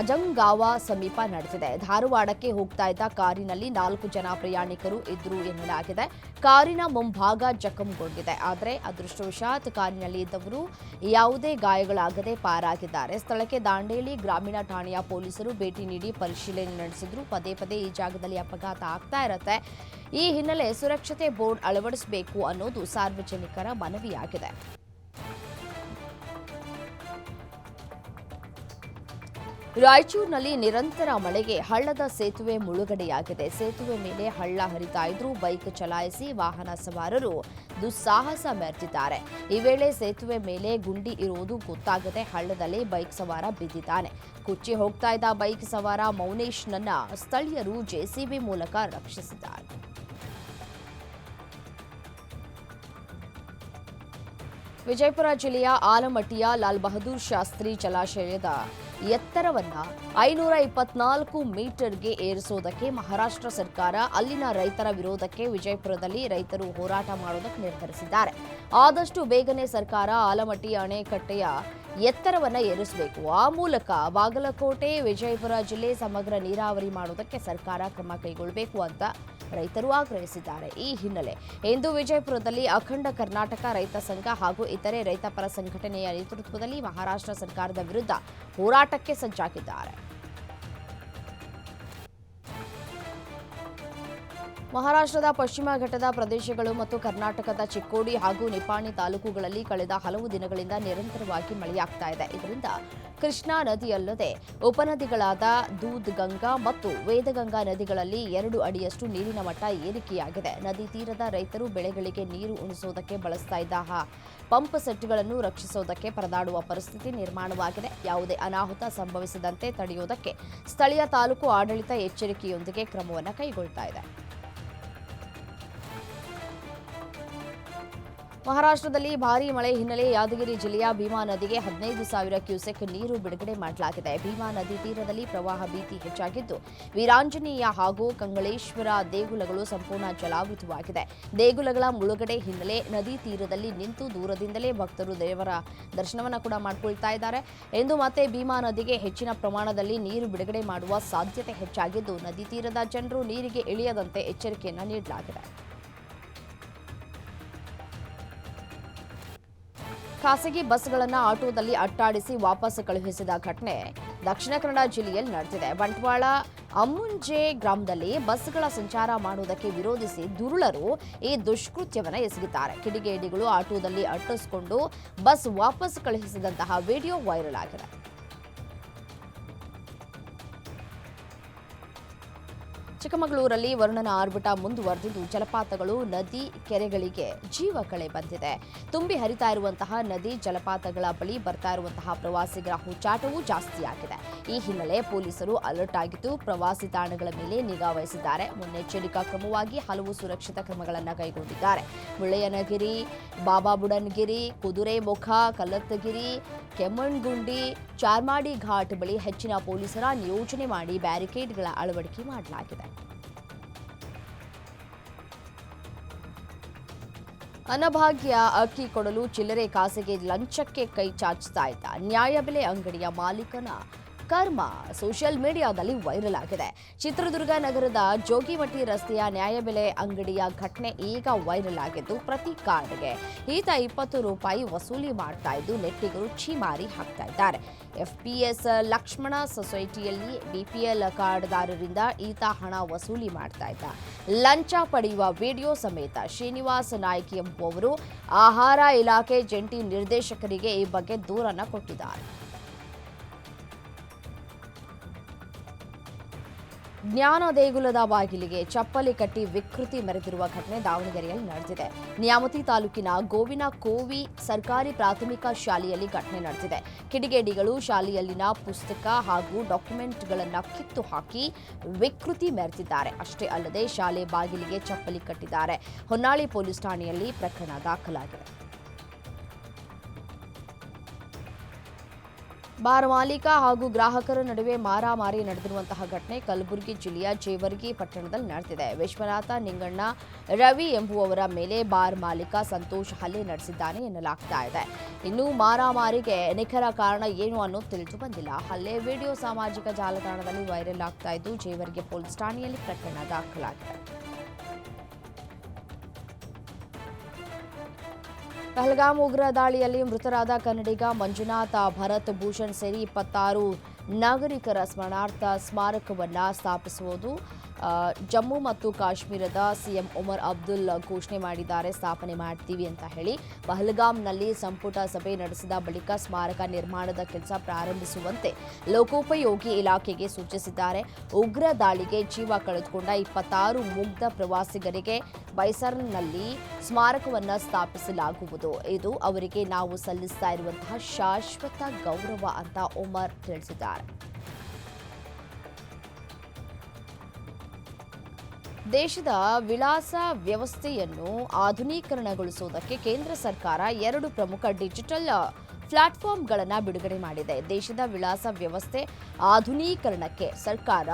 ಅಜಂಗಾವ ಸಮೀಪ ನಡೆದಿದೆ. ಧಾರವಾಡಕ್ಕೆ ಹೋಗ್ತಾ ಇದ್ದ ಕಾರಿನಲ್ಲಿ ನಾಲ್ಕು ಜನ ಪ್ರಯಾಣಿಕರು ಇದ್ರು ಎನ್ನಲಾಗಿದೆ. ಕಾರಿನ ಮುಂಭಾಗ ಜಖಂಗೊಂಡಿದೆ. ಆದರೆ ಅದೃಷ್ಟವಶಾತ್ ಕಾರಿನಲ್ಲಿ ಇದ್ದವರು ಯಾವುದೇ ಗಾಯಗಳಾಗದೆ ಪಾರಾಗಿದ್ದಾರೆ. ಸ್ಥಳಕ್ಕೆ ದಾಂಡೇಲಿ ಗ್ರಾಮೀಣ ಠಾಣೆಯ ಪೊಲೀಸರು ಭೇಟಿ ನೀಡಿ ಪರಿಶೀಲನೆ ನಡೆಸಿದ್ರು. ಪದೇ ಪದೇ ಈ ಜಾಗದಲ್ಲಿ ಅಪಘಾತ ಆಗ್ತಾ ಇರುತ್ತೆ. ಈ ಹಿನ್ನೆಲೆ ಸುರಕ್ಷತೆ ಬೋರ್ಡ್ ಅಳವಡಿಸಬೇಕು ಅನ್ನೋದು ಸಾರ್ವಜನಿಕರ ಮನವಿಯಾಗಿದೆ. ರಾಯಚೂರಿನಲ್ಲಿ ನಿರಂತರ ಮಳೆಗೆ ಹಳ್ಳದ ಸೇತುವೆ ಮುಳುಗಡೆಯಾಗಿದೆ. ಸೇತುವೆ ಮೇಲೆ ಹಳ್ಳ ಹರಿತಾ ಇದ್ರೂ ಬೈಕ್ ಚಲಾಯಿಸಿ ವಾಹನ ಸವಾರರು ದುಸ್ಸಾಹಸ ಮೆರೆದಿದ್ದಾರೆ. ಈ ವೇಳೆ ಸೇತುವೆ ಮೇಲೆ ಗುಂಡಿ ಇರುವುದು ಗೊತ್ತಾಗದೆ ಹಳ್ಳದಲ್ಲಿ ಬೈಕ್ ಸವಾರ ಬಿದ್ದಿದ್ದಾನೆ. ಕುಚ್ಚಿ ಹೋಗ್ತಾ ಇದ್ದ ಬೈಕ್ ಸವಾರ ಮೌನೇಶ್ನನ್ನ ಸ್ಥಳೀಯರು ಜೆಸಿಬಿ ಮೂಲಕ ರಕ್ಷಿಸಿದ್ದಾರೆ. ವಿಜಯಪುರ ಜಿಲ್ಲೆಯ ಆಲಮಟ್ಟಿಯ ಲಾಲ್ ಬಹದ್ದೂರ್ ಶಾಸ್ತ್ರಿ ಜಲಾಶಯದ ಎತ್ತರವನ್ನ ಐನೂರ ಇಪ್ಪತ್ನಾಲ್ಕು ಮೀಟರ್ಗೆ ಏರಿಸುವುದಕ್ಕೆ ಮಹಾರಾಷ್ಟ್ರ ಸರ್ಕಾರ ಅಲ್ಲಿನ ರೈತರ ವಿರೋಧಕ್ಕೆ ವಿಜಯಪುರದಲ್ಲಿ ರೈತರು ಹೋರಾಟ ಮಾಡುವುದಕ್ಕೆ ನಿರ್ಧರಿಸಿದ್ದಾರೆ. ಆದಷ್ಟು ಬೇಗನೆ ಸರ್ಕಾರ ಆಲಮಟ್ಟಿ ಅಣೆಕಟ್ಟೆಯ ಎತ್ತರವನ್ನು ಏರಿಸಬೇಕು. ಆ ಮೂಲಕ ಬಾಗಲಕೋಟೆ, ವಿಜಯಪುರ ಜಿಲ್ಲೆ ಸಮಗ್ರ ನೀರಾವರಿ ಮಾಡುವುದಕ್ಕೆ ಸರ್ಕಾರ ಕ್ರಮ ಕೈಗೊಳ್ಳಬೇಕು ಅಂತ ರೈತರು ಆಗ್ರಹಿಸಿದ್ದಾರೆ. ಈ ಹಿನ್ನೆಲೆ ಇಂದು ವಿಜಯಪುರದಲ್ಲಿ ಅಖಂಡ ಕರ್ನಾಟಕ ರೈತ ಸಂಘ ಹಾಗೂ ಇತರೆ ರೈತಪರ ಸಂಘಟನೆಯ ನೇತೃತ್ವದಲ್ಲಿ ಮಹಾರಾಷ್ಟ್ರ ಸರ್ಕಾರದ ವಿರುದ್ಧ ಹೋರಾಟಕ್ಕೆ ಸಜ್ಜಾಗಿದ್ದಾರೆ. ಮಹಾರಾಷ್ಟ್ರದ ಪಶ್ಚಿಮ ಘಟ್ಟದ ಪ್ರದೇಶಗಳು ಮತ್ತು ಕರ್ನಾಟಕದ ಚಿಕ್ಕೋಡಿ ಹಾಗೂ ನಿಪಾಣಿ ತಾಲೂಕುಗಳಲ್ಲಿ ಕಳೆದ ಹಲವು ದಿನಗಳಿಂದ ನಿರಂತರವಾಗಿ ಮಳೆಯಾಗ್ತಾ ಇದೆ. ಇದರಿಂದ ಕೃಷ್ಣಾ ನದಿಯಲ್ಲದೆ ಉಪನದಿಗಳಾದ ದೂದ್ ಗಂಗಾ ಮತ್ತು ವೇದಗಂಗಾ ನದಿಗಳಲ್ಲಿ ಎರಡು ಅಡಿಯಷ್ಟು ನೀರಿನ ಮಟ್ಟ ಏರಿಕೆಯಾಗಿದೆ. ನದಿ ತೀರದ ರೈತರು ಬೆಳೆಗಳಿಗೆ ನೀರು ಉಣಿಸುವುದಕ್ಕೆ ಬಳಸ್ತಾ ಇದ್ದ ಪಂಪ್ ಸೆಟ್ಗಳನ್ನು ರಕ್ಷಿಸುವುದಕ್ಕೆ ಪರದಾಡುವ ಪರಿಸ್ಥಿತಿ ನಿರ್ಮಾಣವಾಗಿದೆ. ಯಾವುದೇ ಅನಾಹುತ ಸಂಭವಿಸದಂತೆ ತಡೆಯುವುದಕ್ಕೆ ಸ್ಥಳೀಯ ತಾಲೂಕು ಆಡಳಿತ ಎಚ್ಚರಿಕೆಯೊಂದಿಗೆ ಕ್ರಮವನ್ನು ಕೈಗೊಳ್ತಾ ಇದೆ. ಮಹಾರಾಷ್ಟ್ರದಲ್ಲಿ ಭಾರೀ ಮಳೆ ಹಿನ್ನೆಲೆ ಯಾದಗಿರಿ ಜಿಲ್ಲೆಯ ಭೀಮಾ ನದಿಗೆ ಹದಿನೈದು ಸಾವಿರ ಕ್ಯೂಸೆಕ್ ನೀರು ಬಿಡುಗಡೆ ಮಾಡಲಾಗಿದೆ. ಭೀಮಾ ನದಿ ತೀರದಲ್ಲಿ ಪ್ರವಾಹ ಭೀತಿ ಹೆಚ್ಚಾಗಿದ್ದು, ವೀರಾಂಜನೇಯ ಹಾಗೂ ಕಂಗಳೇಶ್ವರ ದೇಗುಲಗಳು ಸಂಪೂರ್ಣ ಜಲಾವೃತವಾಗಿದೆ. ದೇಗುಲಗಳ ಮುಳುಗಡೆ ಹಿನ್ನೆಲೆ ನದಿ ತೀರದಲ್ಲಿ ನಿಂತು ದೂರದಿಂದಲೇ ಭಕ್ತರು ದೇವರ ದರ್ಶನವನ್ನು ಕೂಡ ಮಾಡಿಕೊಳ್ತಾ ಇದ್ದಾರೆ. ಎಂದು ಮತ್ತೆ ಭೀಮಾ ನದಿಗೆ ಹೆಚ್ಚಿನ ಪ್ರಮಾಣದಲ್ಲಿ ನೀರು ಬಿಡುಗಡೆ ಮಾಡುವ ಸಾಧ್ಯತೆ ಹೆಚ್ಚಾಗಿದ್ದು, ನದಿ ತೀರದ ಜನರು ನೀರಿಗೆ ಇಳಿಯದಂತೆ ಎಚ್ಚರಿಕೆಯನ್ನು ನೀಡಲಾಗಿದೆ. ಖಾಸಗಿ ಬಸ್ಗಳನ್ನು ಆಟೋದಲ್ಲಿ ಅಟ್ಟಾಡಿಸಿ ವಾಪಸ್ ಕಳುಹಿಸಿದ ಘಟನೆ ದಕ್ಷಿಣ ಕನ್ನಡ ಜಿಲ್ಲೆಯಲ್ಲಿ ನಡೆದಿದೆ. ಬಂಟ್ವಾಳ ಅಮ್ಮುಂಜೆ ಗ್ರಾಮದಲ್ಲಿ ಬಸ್ಗಳ ಸಂಚಾರ ಮಾಡುವುದಕ್ಕೆ ವಿರೋಧಿಸಿ ದುರುಳರು ಈ ದುಷ್ಕೃತ್ಯವನ್ನು ಎಸಗಿದ್ದಾರೆ. ಕಿಡಿಗೇಡಿಗಳು ಆಟೋದಲ್ಲಿ ಅಟ್ಟಿಸಿಕೊಂಡು ಬಸ್ ವಾಪಸ್ ಕಳುಹಿಸಿದಂತಹ ವಿಡಿಯೋ ವೈರಲ್ ಆಗಿದೆ. ಚಿಕ್ಕಮಗಳೂರಲ್ಲಿ ವರುಣನ ಆರ್ಭಟ ಮುಂದುವರೆದಿದ್ದು ಜಲಪಾತಗಳು, ನದಿ ಕೆರೆಗಳಿಗೆ ಜೀವ ಕಳೆ ಬಂದಿದೆ. ತುಂಬಿ ಹರಿತಾ ಇರುವಂತಹ ನದಿ ಜಲಪಾತಗಳ ಬಳಿ ಬರ್ತಾ ಇರುವಂತಹ ಪ್ರವಾಸಿಗರ ಹುಚ್ಚಾಟವೂ ಜಾಸ್ತಿಯಾಗಿದೆ. ಈ ಹಿನ್ನೆಲೆ ಪೊಲೀಸರು ಅಲರ್ಟ್ ಆಗಿದ್ದು ಪ್ರವಾಸಿ ತಾಣಗಳ ಮೇಲೆ ನಿಗಾ ವಹಿಸಿದ್ದಾರೆ. ಮುನ್ನೆಚ್ಚರಿಕಾ ಕ್ರಮವಾಗಿ ಹಲವು ಸುರಕ್ಷಿತ ಕ್ರಮಗಳನ್ನು ಕೈಗೊಂಡಿದ್ದಾರೆ. ಮುಳ್ಳಯ್ಯನಗಿರಿ ಬಾಬಾ ಬುಡನ್ಗಿರಿ ಕುದುರೆಮುಖ, ಕಲ್ಲತ್ತಗಿರಿ ಕೆಮ್ಮಣ್ಗುಂಡಿ ಚಾರ್ಮಾಡಿ ಘಾಟ್ ಬಳಿ ಹೆಚ್ಚಿನ ಪೊಲೀಸರ ನಿಯೋಜನೆ ಮಾಡಿ ಬ್ಯಾರಿಕೇಡ್ಗಳ ಅಳವಡಿಕೆ ಮಾಡಲಾಗಿದೆ. ಅನ್ನಭಾಗ್ಯ ಅಕ್ಕಿ ಕೊಡಲು ಚಿಲ್ಲರೆ ಕಾಸಿಗೆ ಲಂಚಕ್ಕೆ ಕೈ ಚಾಚ್ತಾ ಇದ್ದ ನ್ಯಾಯಬೆಲೆ ಅಂಗಡಿಯ ಮಾಲೀಕನ ಕರ್ಮ ಸೋಷಿಯಲ್ ಮೀಡಿಯಾದಲ್ಲಿ ವೈರಲ್ ಆಗಿದೆ. ಚಿತ್ರದುರ್ಗ ನಗರದ ಜೋಗಿಮಟ್ಟಿ ರಸ್ತೆಯ ನ್ಯಾಯಬೆಲೆ ಅಂಗಡಿಯ ಘಟನೆ ಈಗ ವೈರಲ್ ಆಗಿದ್ದು, ಪ್ರತಿ ಕಾರ್ಡ್ಗೆ ಈತ ಇಪ್ಪತ್ತು ರೂಪಾಯಿ ವಸೂಲಿ ಮಾಡ್ತಾ ಇದ್ದು, ನೆಟ್ಟಿಗರು ಛೀಮಾರಿ ಹಾಕ್ತಾ ಇದ್ದಾರೆ. ಎಫ್ಪಿಎಸ್ ಲಕ್ಷ್ಮಣ ಸೊಸೈಟಿಯಲ್ಲಿ ಬಿಪಿಎಲ್ ಕಾರ್ಡ್ದಾರರಿಂದ ಈತ ಹಣ ವಸೂಲಿ ಮಾಡ್ತಾ ಇದ್ದ. ಲಂಚ ಪಡೆಯುವ ವಿಡಿಯೋ ಸಮೇತ ಶ್ರೀನಿವಾಸ ನಾಯ್ಕ ಎಂಬುವವರು ಆಹಾರ ಇಲಾಖೆ ಜಂಟಿ ನಿರ್ದೇಶಕರಿಗೆ ಈ ಬಗ್ಗೆ ದೂರನ್ನು ಕೊಟ್ಟಿದ್ದಾರೆ. ಜ್ಞಾನ ದೇಗುಲದ ಬಾಗಿಲಿಗೆ ಚಪ್ಪಲಿ ಕಟ್ಟಿ ವಿಕೃತಿ ಮೆರೆದಿರುವ ಘಟನೆ ದಾವಣಗೆರೆಯಲ್ಲಿ ನಡೆದಿದೆ. ನ್ಯಾಮತಿ ತಾಲೂಕಿನ ಗೋವಿನ ಕೋವಿ ಸರ್ಕಾರಿ ಪ್ರಾಥಮಿಕ ಶಾಲೆಯಲ್ಲಿ ಘಟನೆ ನಡೆದಿದೆ. ಕಿಡಿಗೇಡಿಗಳು ಶಾಲೆಯಲ್ಲಿನ ಪುಸ್ತಕ ಹಾಗೂ ಡಾಕ್ಯುಮೆಂಟ್ಗಳನ್ನು ಕಿತ್ತು ಹಾಕಿ ವಿಕೃತಿ ಮೆರೆದಿದ್ದಾರೆ. ಅಷ್ಟೇ ಅಲ್ಲದೆ ಶಾಲೆ ಬಾಗಿಲಿಗೆ ಚಪ್ಪಲಿ ಕಟ್ಟಿದ್ದಾರೆ. ಹೊನ್ನಾಳಿ ಪೊಲೀಸ್ ಠಾಣೆಯಲ್ಲಿ ಪ್ರಕರಣ ದಾಖಲಾಗಿದೆ. ಬಾರ್ ಮಾಲೀಕ ಹಾಗೂ ಗ್ರಾಹಕರ ನಡುವೆ ಮಾರಾಮಾರಿ ನಡೆದಿರುವಂತಹ ಘಟನೆ ಕಲಬುರಗಿ ಜಿಲ್ಲೆಯ ಜೇವರ್ಗಿ ಪಟ್ಟಣದಲ್ಲಿ ನಡೆದಿದೆ. ವಿಶ್ವನಾಥ ನಿಂಗಣ್ಣ ರವಿ ಎಂಬುವವರ ಮೇಲೆ ಬಾರ್ ಮಾಲೀಕ ಸಂತೋಷ್ ಹಲ್ಲೆ ನಡೆಸಿದ್ದಾನೆ ಎನ್ನಲಾಗ್ತಾ ಇದೆ. ಇನ್ನು ಮಾರಾಮಾರಿಗೆ ನಿಖರ ಕಾರಣ ಏನು ಅನ್ನೋದು ತಿಳಿದು ಬಂದಿಲ್ಲ. ಹಲ್ಲೆ ವಿಡಿಯೋ ಸಾಮಾಜಿಕ ಜಾಲತಾಣದಲ್ಲಿ ವೈರಲ್ ಆಗ್ತಾ ಇದ್ದು, ಜೇವರ್ಗಿ ಪೊಲೀಸ್ ಠಾಣೆಯಲ್ಲಿ ಪ್ರಕರಣ ದಾಖಲಾಗಿದೆ. ಪಹಲ್ಗಾಮ್ ಉಗ್ರ ದಾಳಿಯಲ್ಲಿ ಮೃತರಾದ ಕನ್ನಡಿಗ ಮಂಜುನಾಥ ಭರತ್ ಭೂಷಣ್ ಸೇರಿ ಇಪ್ಪತ್ತಾರು ನಾಗರಿಕರ ಸ್ಮರಣಾರ್ಥ ಸ್ಮಾರಕವನ್ನು ಸ್ಥಾಪಿಸುವುದು ಜಮ್ಮು ಮತ್ತು ಕಾಶ್ಮೀರದ ಸಿಎಂ ಉಮರ್ ಅಬ್ದುಲ್ ಘೋಷಣೆ ಮಾಡಿದ್ದಾರೆ, ಸ್ಥಾಪನೆ ಮಾಡ್ತೀವಿ ಅಂತ ಹೇಳಿ ಪಹಲ್ಗಾಮ್ನಲ್ಲಿ ಸಂಪುಟ ಸಭೆ ನಡೆಸಿದ ಬಳಿಕ ಸ್ಮಾರಕ ನಿರ್ಮಾಣದ ಕೆಲಸ ಪ್ರಾರಂಭಿಸುವಂತೆ ಲೋಕೋಪಯೋಗಿ ಇಲಾಖೆಗೆ ಸೂಚಿಸಿದ್ದಾರೆ. ಉಗ್ರ ದಾಳಿಗೆ ಜೀವ ಕಳೆದುಕೊಂಡ ಇಪ್ಪತ್ತಾರು ಮುಗ್ಧ ಪ್ರವಾಸಿಗರಿಗೆ ಬೈಸರ್ನಲ್ಲಿ ಸ್ಮಾರಕವನ್ನು ಸ್ಥಾಪಿಸಲಾಗುವುದು. ಇದು ಅವರಿಗೆ ನಾವು ಸಲ್ಲಿಸ್ತಾ ಇರುವಂತಹ ಶಾಶ್ವತ ಗೌರವ ಅಂತ ಒಮರ್ ತಿಳಿಸಿದ್ದಾರೆ. ದೇಶದ ವಿಳಾಸ ವ್ಯವಸ್ಥೆಯನ್ನು ಆಧುನೀಕರಣಗೊಳಿಸುವುದಕ್ಕೆ ಕೇಂದ್ರ ಸರ್ಕಾರ ಎರಡು ಪ್ರಮುಖ ಡಿಜಿಟಲ್ ಪ್ಲಾಟ್ಫಾರ್ಮ್ಗಳನ್ನು ಬಿಡುಗಡೆ ಮಾಡಿದೆ. ದೇಶದ ವಿಳಾಸ ವ್ಯವಸ್ಥೆ ಆಧುನೀಕರಣಕ್ಕೆ ಸರ್ಕಾರ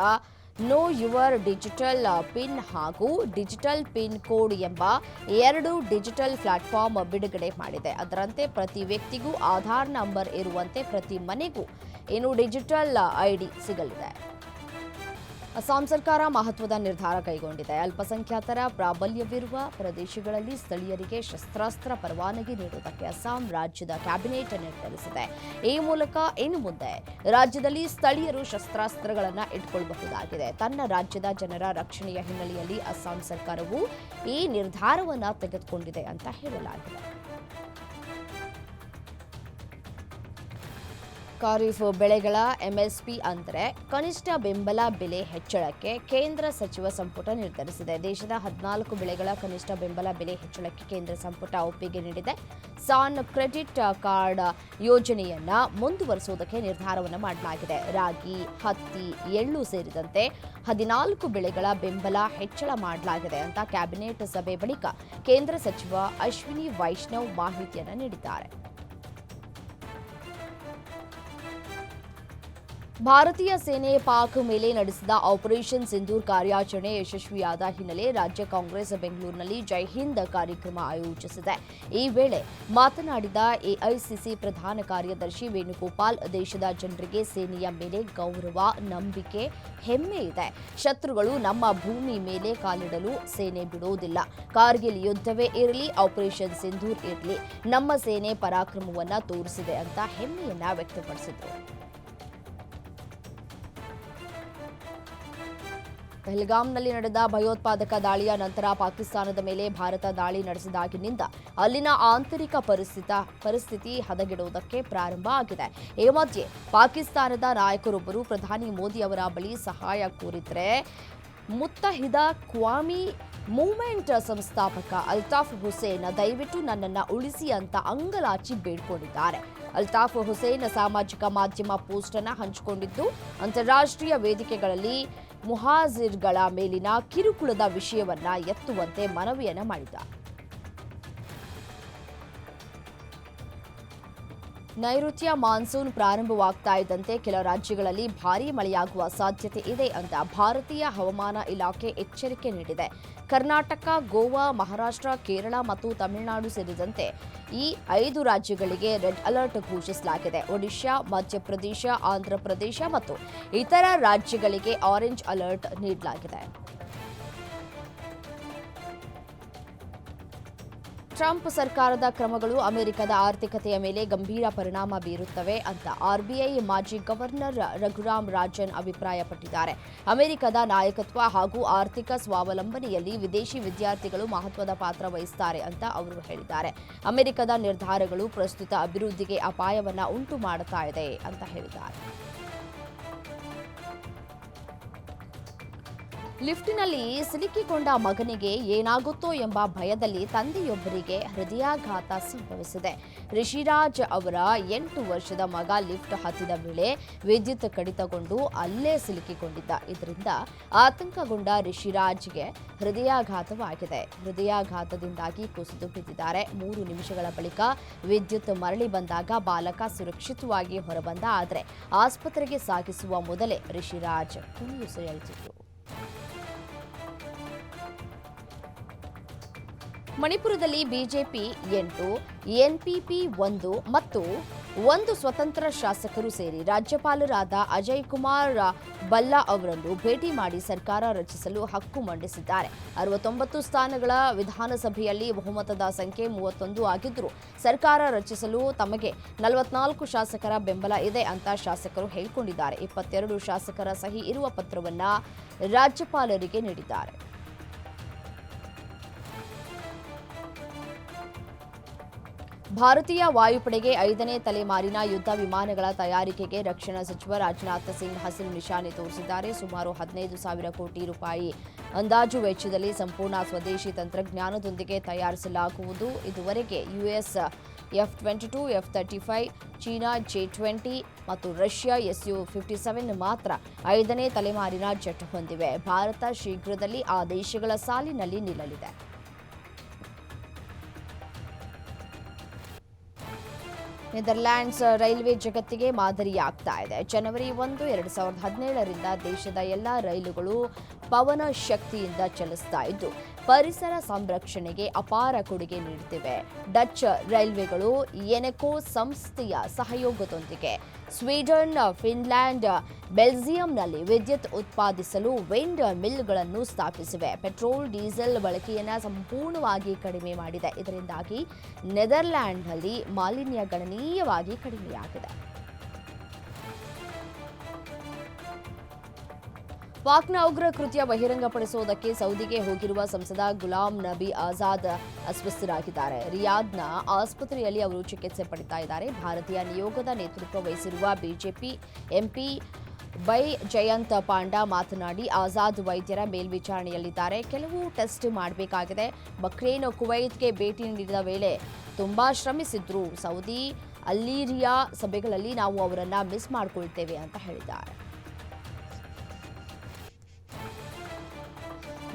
ನೋ ಯುವರ್ ಡಿಜಿಟಲ್ ಪಿನ್ ಹಾಗೂ ಡಿಜಿಟಲ್ ಪಿನ್ ಕೋಡ್ ಎಂಬ ಎರಡು ಡಿಜಿಟಲ್ ಪ್ಲಾಟ್ಫಾರ್ಮ್ ಬಿಡುಗಡೆ ಮಾಡಿದೆ. ಅದರಂತೆ ಪ್ರತಿ ವ್ಯಕ್ತಿಗೂ ಆಧಾರ್ ನಂಬರ್ ಇರುವಂತೆ ಪ್ರತಿ ಮನೆಗೂ ಏನು ಡಿಜಿಟಲ್ ಐಡಿ ಸಿಗಲಿದೆ. ಅಸ್ಸಾಂ ಸರ್ಕಾರ ಮಹತ್ವದ ನಿರ್ಧಾರ ಕೈಗೊಂಡಿದೆ. ಅಲ್ಪಸಂಖ್ಯಾತರ ಪ್ರಾಬಲ್ಯವಿರುವ ಪ್ರದೇಶಗಳಲ್ಲಿ ಸ್ಥಳೀಯರಿಗೆ ಶಸ್ತ್ರಾಸ್ತ್ರ ಪರವಾನಗಿ ನೀಡುವುದಕ್ಕೆ ಅಸ್ಸಾಂ ರಾಜ್ಯದ ಕ್ಯಾಬಿನೆಟ್ ನಿರ್ಧರಿಸಿದೆ. ಈ ಮೂಲಕ ಇನ್ನು ಮುಂದೆ ರಾಜ್ಯದಲ್ಲಿ ಸ್ಥಳೀಯರು ಶಸ್ತ್ರಾಸ್ತ್ರಗಳನ್ನು ಇಟ್ಕೊಳ್ಳಬಹುದಾಗಿದೆ ತನ್ನ ರಾಜ್ಯದ ಜನರ ರಕ್ಷಣೆಯ ಹಿನ್ನೆಲೆಯಲ್ಲಿ ಅಸ್ಸಾಂ ಸರ್ಕಾರವು ಈ ನಿರ್ಧಾರವನ್ನು ತೆಗೆದುಕೊಂಡಿದೆ ಅಂತ ಹೇಳಲಾಗಿದೆ. ಖಾರಿಫ್ ಬೆಳೆಗಳ ಎಂಎಸ್ಪಿ ಅಂದರೆ ಕನಿಷ್ಠ ಬೆಂಬಲ ಬೆಲೆ ಹೆಚ್ಚಳಕ್ಕೆ ಕೇಂದ್ರ ಸಚಿವ ಸಂಪುಟ ನಿರ್ಧರಿಸಿದೆ. ದೇಶದ ಹದಿನಾಲ್ಕು ಬೆಳೆಗಳ ಕನಿಷ್ಠ ಬೆಂಬಲ ಬೆಲೆ ಹೆಚ್ಚಳಕ್ಕೆ ಕೇಂದ್ರ ಸಂಪುಟ ಒಪ್ಪಿಗೆ ನೀಡಿದೆ. ಸಾನ್ ಕ್ರೆಡಿಟ್ ಕಾರ್ಡ್ ಯೋಜನೆಯನ್ನ ಮುಂದುವರಿಸುವುದಕ್ಕೆ ನಿರ್ಧಾರವನ್ನು ಮಾಡಲಾಗಿದೆ. ರಾಗಿ, ಹತ್ತಿ, ಎಳ್ಳು ಸೇರಿದಂತೆ ಹದಿನಾಲ್ಕು ಬೆಳೆಗಳ ಬೆಂಬಲ ಹೆಚ್ಚಳ ಮಾಡಲಾಗಿದೆ ಅಂತ ಕ್ಯಾಬಿನೆಟ್ ಸಭೆ ಬಳಿಕ ಕೇಂದ್ರ ಸಚಿವ ಅಶ್ವಿನಿ ವೈಷ್ಣವ್ ಮಾಹಿತಿಯನ್ನು ನೀಡಿದ್ದಾರೆ. ಭಾರತೀಯ ಸೇನೆ ಪಾಕ್ ಮೇಲೆ ನಡೆಸಿದ ಆಪರೇಷನ್ ಸಿಂಧೂರ್ ಕಾರ್ಯಾಚರಣೆ ಯಶಸ್ವಿಯಾದ ಹಿನ್ನೆಲೆ ರಾಜ್ಯ ಕಾಂಗ್ರೆಸ್ ಬೆಂಗಳೂರಿನಲ್ಲಿ ಜೈ ಹಿಂದ್ ಕಾರ್ಯಕ್ರಮ ಆಯೋಜಿಸಿದೆ. ಈ ವೇಳೆ ಮಾತನಾಡಿದ ಎಐಸಿಸಿ ಪ್ರಧಾನ ಕಾರ್ಯದರ್ಶಿ ವೇಣುಗೋಪಾಲ್, ದೇಶದ ಜನರಿಗೆ ಸೇನೆಯ ಮೇಲೆ ಗೌರವ, ನಂಬಿಕೆ ಹೆಮ್ಮೆ ಇದೆ. ಶತ್ರುಗಳು ನಮ್ಮ ಭೂಮಿ ಮೇಲೆ ಕಾಲಿಡಲು ಸೇನೆ ಬಿಡೋದಿಲ್ಲ. ಕಾರ್ಗಿಲ್ ಯುದ್ಧವೇ ಇರಲಿ, ಆಪರೇಷನ್ ಸಿಂಧೂರ್ ಇರಲಿ, ನಮ್ಮ ಸೇನೆ ಪರಾಕ್ರಮವನ್ನು ತೋರಿಸಿದೆ ಅಂತ ಹೆಮ್ಮೆಯನ್ನ ವ್ಯಕ್ತಪಡಿಸಿದರು. ಪಹಲ್ಗಾಮ್ನಲ್ಲಿ ನಡೆದ ಭಯೋತ್ಪಾದಕ ದಾಳಿಯ ನಂತರ ಪಾಕಿಸ್ತಾನದ ಮೇಲೆ ಭಾರತ ದಾಳಿ ನಡೆಸಿದಾಗಿನಿಂದ ಅಲ್ಲಿನ ಆಂತರಿಕ ಪರಿಸ್ಥಿತಿ ಪರಿಸ್ಥಿತಿ ಹದಗೆಡುವುದಕ್ಕೆ ಪ್ರಾರಂಭ ಆಗಿದೆ. ಈ ಮಧ್ಯೆ ಪಾಕಿಸ್ತಾನದ ನಾಯಕರೊಬ್ಬರು ಪ್ರಧಾನಿ ಮೋದಿ ಅವರ ಬಳಿ ಸಹಾಯ ಕೋರಿದ್ರೆ ಮುತ್ತಹಿದ ಕ್ವಾಮಿ ಮೂವ್ಮೆಂಟ್ ಸಂಸ್ಥಾಪಕ ಅಲ್ತಾಫ್ ಹುಸೇನ್ ದಯವಿಟ್ಟು ನನ್ನನ್ನು ಉಳಿಸಿ ಅಂತ ಅಂಗಲಾಚಿ ಬೇಡ್ಕೊಂಡಿದ್ದಾರೆ. ಅಲ್ತಾಫ್ ಹುಸೇನ್ ಸಾಮಾಜಿಕ ಮಾಧ್ಯಮ ಪೋಸ್ಟ್ ಅನ್ನು ಹಂಚಿಕೊಂಡಿದ್ದು, ಅಂತಾರಾಷ್ಟ್ರೀಯ ವೇದಿಕೆಗಳಲ್ಲಿ ಮುಹಾಜಿರ್ಗಳ ಮೇಲಿನ ಕಿರುಕುಳದ ವಿಷಯವನ್ನ ಎತ್ತುವಂತೆ ಮನವಿಯನ್ನ ಮಾಡಿದ ನೈಋತ್ಯ ಮಾನ್ಸೂನ್ ಪ್ರಾರಂಭವಾಗ್ತಾ ಇದ್ದಂತೆ ಕೆಲ ರಾಜ್ಯಗಳಲ್ಲಿ ಭಾರೀ ಮಳೆಯಾಗುವ ಸಾಧ್ಯತೆ ಇದೆ ಅಂತ ಭಾರತೀಯ ಹವಾಮಾನ ಇಲಾಖೆ ಎಚ್ಚರಿಕೆ ನೀಡಿದೆ. ಕರ್ನಾಟಕ, ಗೋವಾ, ಮಹಾರಾಷ್ಟ್ರ, ಕೇರಳ ಮತ್ತು ತಮಿಳುನಾಡು ಸೇರಿದಂತೆ ಈ ಐದು ರಾಜ್ಯಗಳಿಗೆ ರೆಡ್ ಅಲರ್ಟ್ ಘೋಷಿಸಲಾಗಿದೆ. ಒಡಿಶಾ, ಮಧ್ಯಪ್ರದೇಶ, ಆಂಧ್ರಪ್ರದೇಶ ಮತ್ತು ಇತರ ರಾಜ್ಯಗಳಿಗೆ ಆರೆಂಜ್ ಅಲರ್ಟ್ ನೀಡಲಾಗಿದೆ. ಟ್ರಂಪ್ ಸರ್ಕಾರದ ಕ್ರಮಗಳು ಅಮೆರಿಕದ ಆರ್ಥಿಕತೆಯ ಮೇಲೆ ಗಂಭೀರ ಪರಿಣಾಮ ಬೀರುತ್ತವೆ ಅಂತ ಆರ್ಬಿಐ ಮಾಜಿ ಗವರ್ನರ್ ರಘುರಾಮ್ ರಾಜನ್ ಅಭಿಪ್ರಾಯಪಟ್ಟಿದ್ದಾರೆ. ಅಮೆರಿಕದ ನಾಯಕತ್ವ ಹಾಗೂ ಆರ್ಥಿಕ ಸ್ವಾವಲಂಬನೆಯಲ್ಲಿ ವಿದೇಶಿ ವಿದ್ಯಾರ್ಥಿಗಳು ಮಹತ್ವದ ಪಾತ್ರ ವಹಿಸುತ್ತಾರೆ ಅಂತ ಅವರು ಹೇಳಿದ್ದಾರೆ. ಅಮೆರಿಕದ ನಿರ್ಧಾರಗಳು ಪ್ರಸ್ತುತ ಅಭಿವೃದ್ಧಿಗೆ ಅಪಾಯವನ್ನು ಉಂಟು ಮಾಡುತ್ತಾ ಇದೆ ಅಂತ ಹೇಳಿದ್ದಾರೆ. ಲಿಫ್ಟಿನಲ್ಲಿ ಸಿಲುಕಿಕೊಂಡ ಮಗನಿಗೆ ಏನಾಗುತ್ತೋ ಎಂಬ ಭಯದಲ್ಲಿ ತಂದೆಯೊಬ್ಬರಿಗೆ ಹೃದಯಾಘಾತ ಸಂಭವಿಸಿದೆ. ರಿಷಿರಾಜ್ ಅವರ ಎಂಟು ವರ್ಷದ ಮಗ ಲಿಫ್ಟ್ ಹತ್ತಿದ ವೇಳೆ ವಿದ್ಯುತ್ ಕಡಿತಗೊಂಡು ಅಲ್ಲೇ ಸಿಲುಕಿಕೊಂಡಿದ್ದ. ಇದರಿಂದ ಆತಂಕಗೊಂಡ ಋಷಿರಾಜ್ಗೆ ಹೃದಯಾಘಾತವಾಗಿದೆ. ಹೃದಯಾಘಾತದಿಂದಾಗಿ ಕುಸಿದು ಬಿದ್ದಿದ್ದಾರೆ. ಮೂರು ನಿಮಿಷಗಳ ಬಳಿಕ ವಿದ್ಯುತ್ ಮರಳಿ ಬಂದಾಗ ಬಾಲಕ ಸುರಕ್ಷಿತವಾಗಿ ಹೊರಬಂದ. ಆದರೆ ಆಸ್ಪತ್ರೆಗೆ ಸಾಗಿಸುವ ಮೊದಲೇ ರಿಷಿರಾಜ್ ಕುಣಿಯುಸಿರೆಳೆದಿದ್ರು ಮಣಿಪುರದಲ್ಲಿ ಬಿಜೆಪಿ ಎಂಟು, ಎನ್ಪಿಪಿ ಒಂದು ಮತ್ತು ಒಂದು ಸ್ವತಂತ್ರ ಶಾಸಕರು ಸೇರಿ ರಾಜ್ಯಪಾಲರಾದ ಅಜಯ್ ಕುಮಾರ್ ಬಲ್ಲಾ ಅವರನ್ನು ಭೇಟಿ ಮಾಡಿ ಸರ್ಕಾರ ರಚಿಸಲು ಹಕ್ಕು ಮಂಡಿಸಿದ್ದಾರೆ. ಅರವತ್ತೊಂಬತ್ತು ಸ್ಥಾನಗಳ ವಿಧಾನಸಭೆಯಲ್ಲಿ ಬಹುಮತದ ಸಂಖ್ಯೆ ಮೂವತ್ತೊಂದು ಆಗಿದ್ದರೂ ಸರ್ಕಾರ ರಚಿಸಲು ತಮಗೆ ನಲವತ್ನಾಲ್ಕು ಶಾಸಕರ ಬೆಂಬಲ ಇದೆ ಅಂತ ಶಾಸಕರು ಹೇಳಿಕೊಂಡಿದ್ದಾರೆ. ಇಪ್ಪತ್ತೆರಡು ಶಾಸಕರ ಸಹಿ ಇರುವ ಪತ್ರವನ್ನು ರಾಜ್ಯಪಾಲರಿಗೆ ನೀಡಿದ್ದಾರೆ. ಭಾರತೀಯ ವಾಯುಪಡೆಗೆ ಐದನೇ ತಲೆಮಾರಿನ ಯುದ್ಧ ವಿಮಾನಗಳ ತಯಾರಿಕೆಗೆ ರಕ್ಷಣಾ ಸಚಿವ ರಾಜನಾಥ್ ಸಿಂಗ್ ಹಸಿರು ನಿಶಾನೆ ತೋರಿಸಿದ್ದಾರೆ. ಸುಮಾರು ಹದಿನೈದು ಸಾವಿರ ಕೋಟಿ ರೂಪಾಯಿ ಅಂದಾಜು ವೆಚ್ಚದಲ್ಲಿ ಸಂಪೂರ್ಣ ಸ್ವದೇಶಿ ತಂತ್ರಜ್ಞಾನದೊಂದಿಗೆ ತಯಾರಿಸಲಾಗುವುದು. ಇದುವರೆಗೆ US F twenty two, F thirty five, China J twenty ಮತ್ತು Russia S U fifty seven ಮಾತ್ರ ಐದನೇ ತಲೆಮಾರಿನ ಜೆಟ್ ಹೊಂದಿವೆ. ಭಾರತ ಶೀಘ್ರದಲ್ಲಿ ಆ ದೇಶಗಳ ಸಾಲಿನಲ್ಲಿ ನಿಲ್ಲಲಿದೆ. ನೆದರ್ಲ್ಯಾಂಡ್ಸ್ ರೈಲ್ವೆ ಜಗತ್ತಿಗೆ ಮಾದರಿಯಾಗ್ತಾ ಇದೆ. ಜನವರಿ ಒಂದು, ಎರಡು ಸಾವಿರದ ಹದಿನೇಳರಿಂದ ದೇಶದ ಎಲ್ಲ ರೈಲುಗಳು ಪವನ ಶಕ್ತಿಯಿಂದ ಚಲಿಸ್ತಾ ಇದ್ದು, ಪರಿಸರ ಸಂರಕ್ಷಣೆಗೆ ಅಪಾರ ಕೊಡುಗೆ ನೀಡುತ್ತಿವೆ. ಡಚ್ ರೈಲ್ವೆಗಳು ಎನೆಕೋ ಸಂಸ್ಥೆಯ ಸಹಯೋಗದೊಂದಿಗೆ ಸ್ವೀಡನ್, ಫಿನ್ಲ್ಯಾಂಡ್, ಬೆಲ್ಜಿಯಂನಲ್ಲಿ ವಿದ್ಯುತ್ ಉತ್ಪಾದಿಸಲು ವಿಂಡ್ ಮಿಲ್ಗಳನ್ನು ಸ್ಥಾಪಿಸಿವೆ. ಪೆಟ್ರೋಲ್, ಡೀಸೆಲ್ ಬಳಕೆಯನ್ನು ಸಂಪೂರ್ಣವಾಗಿ ಕಡಿಮೆ ಮಾಡಿದೆ. ಇದರಿಂದಾಗಿ ನೆದರ್ಲ್ಯಾಂಡ್ನಲ್ಲಿ ಮಾಲಿನ್ಯ ಗಣನೀಯವಾಗಿ ಕಡಿಮೆಯಾಗಿದೆ. ಪಾಕ್ನ ಉಗ್ರ ಕೃತ್ಯ ಬಹಿರಂಗಪಡಿಸುವುದಕ್ಕೆ ಸೌದಿಗೆ ಹೋಗಿರುವ ಸಂಸದ ಗುಲಾಂ ನಬಿ ಆಜಾದ್ ಅಸ್ವಸ್ಥರಾಗಿದ್ದಾರೆ. ರಿಯಾದ್ನ ಆಸ್ಪತ್ರೆಯಲ್ಲಿ ಅವರು ಚಿಕಿತ್ಸೆ ಪಡಿತಾ ಇದ್ದಾರೆ. ಭಾರತೀಯ ನಿಯೋಗದ ನೇತೃತ್ವ ವಹಿಸಿರುವ BJP MP Baijayant Panda ಮಾತನಾಡಿ, ಆಜಾದ್ ವೈದ್ಯರ ಮೇಲ್ವಿಚಾರಣೆಯಲ್ಲಿದ್ದಾರೆ. ಕೆಲವು ಟೆಸ್ಟ್ ಮಾಡಬೇಕಾಗಿದೆ. ಬಕ್ರೇನ್ ಕುವೈತ್ಗೆ ಭೇಟಿ ನೀಡಿದ ವೇಳೆ ತುಂಬಾ ಶ್ರಮಿಸಿದ್ರು. ಸೌದಿ ಅಲ್ಲಿರಿಯಾ ಸಭೆಗಳಲ್ಲಿ ನಾವು ಅವರನ್ನು ಮಿಸ್ ಮಾಡಿಕೊಳ್ತೇವೆ ಅಂತ ಹೇಳಿದ್ದಾರೆ.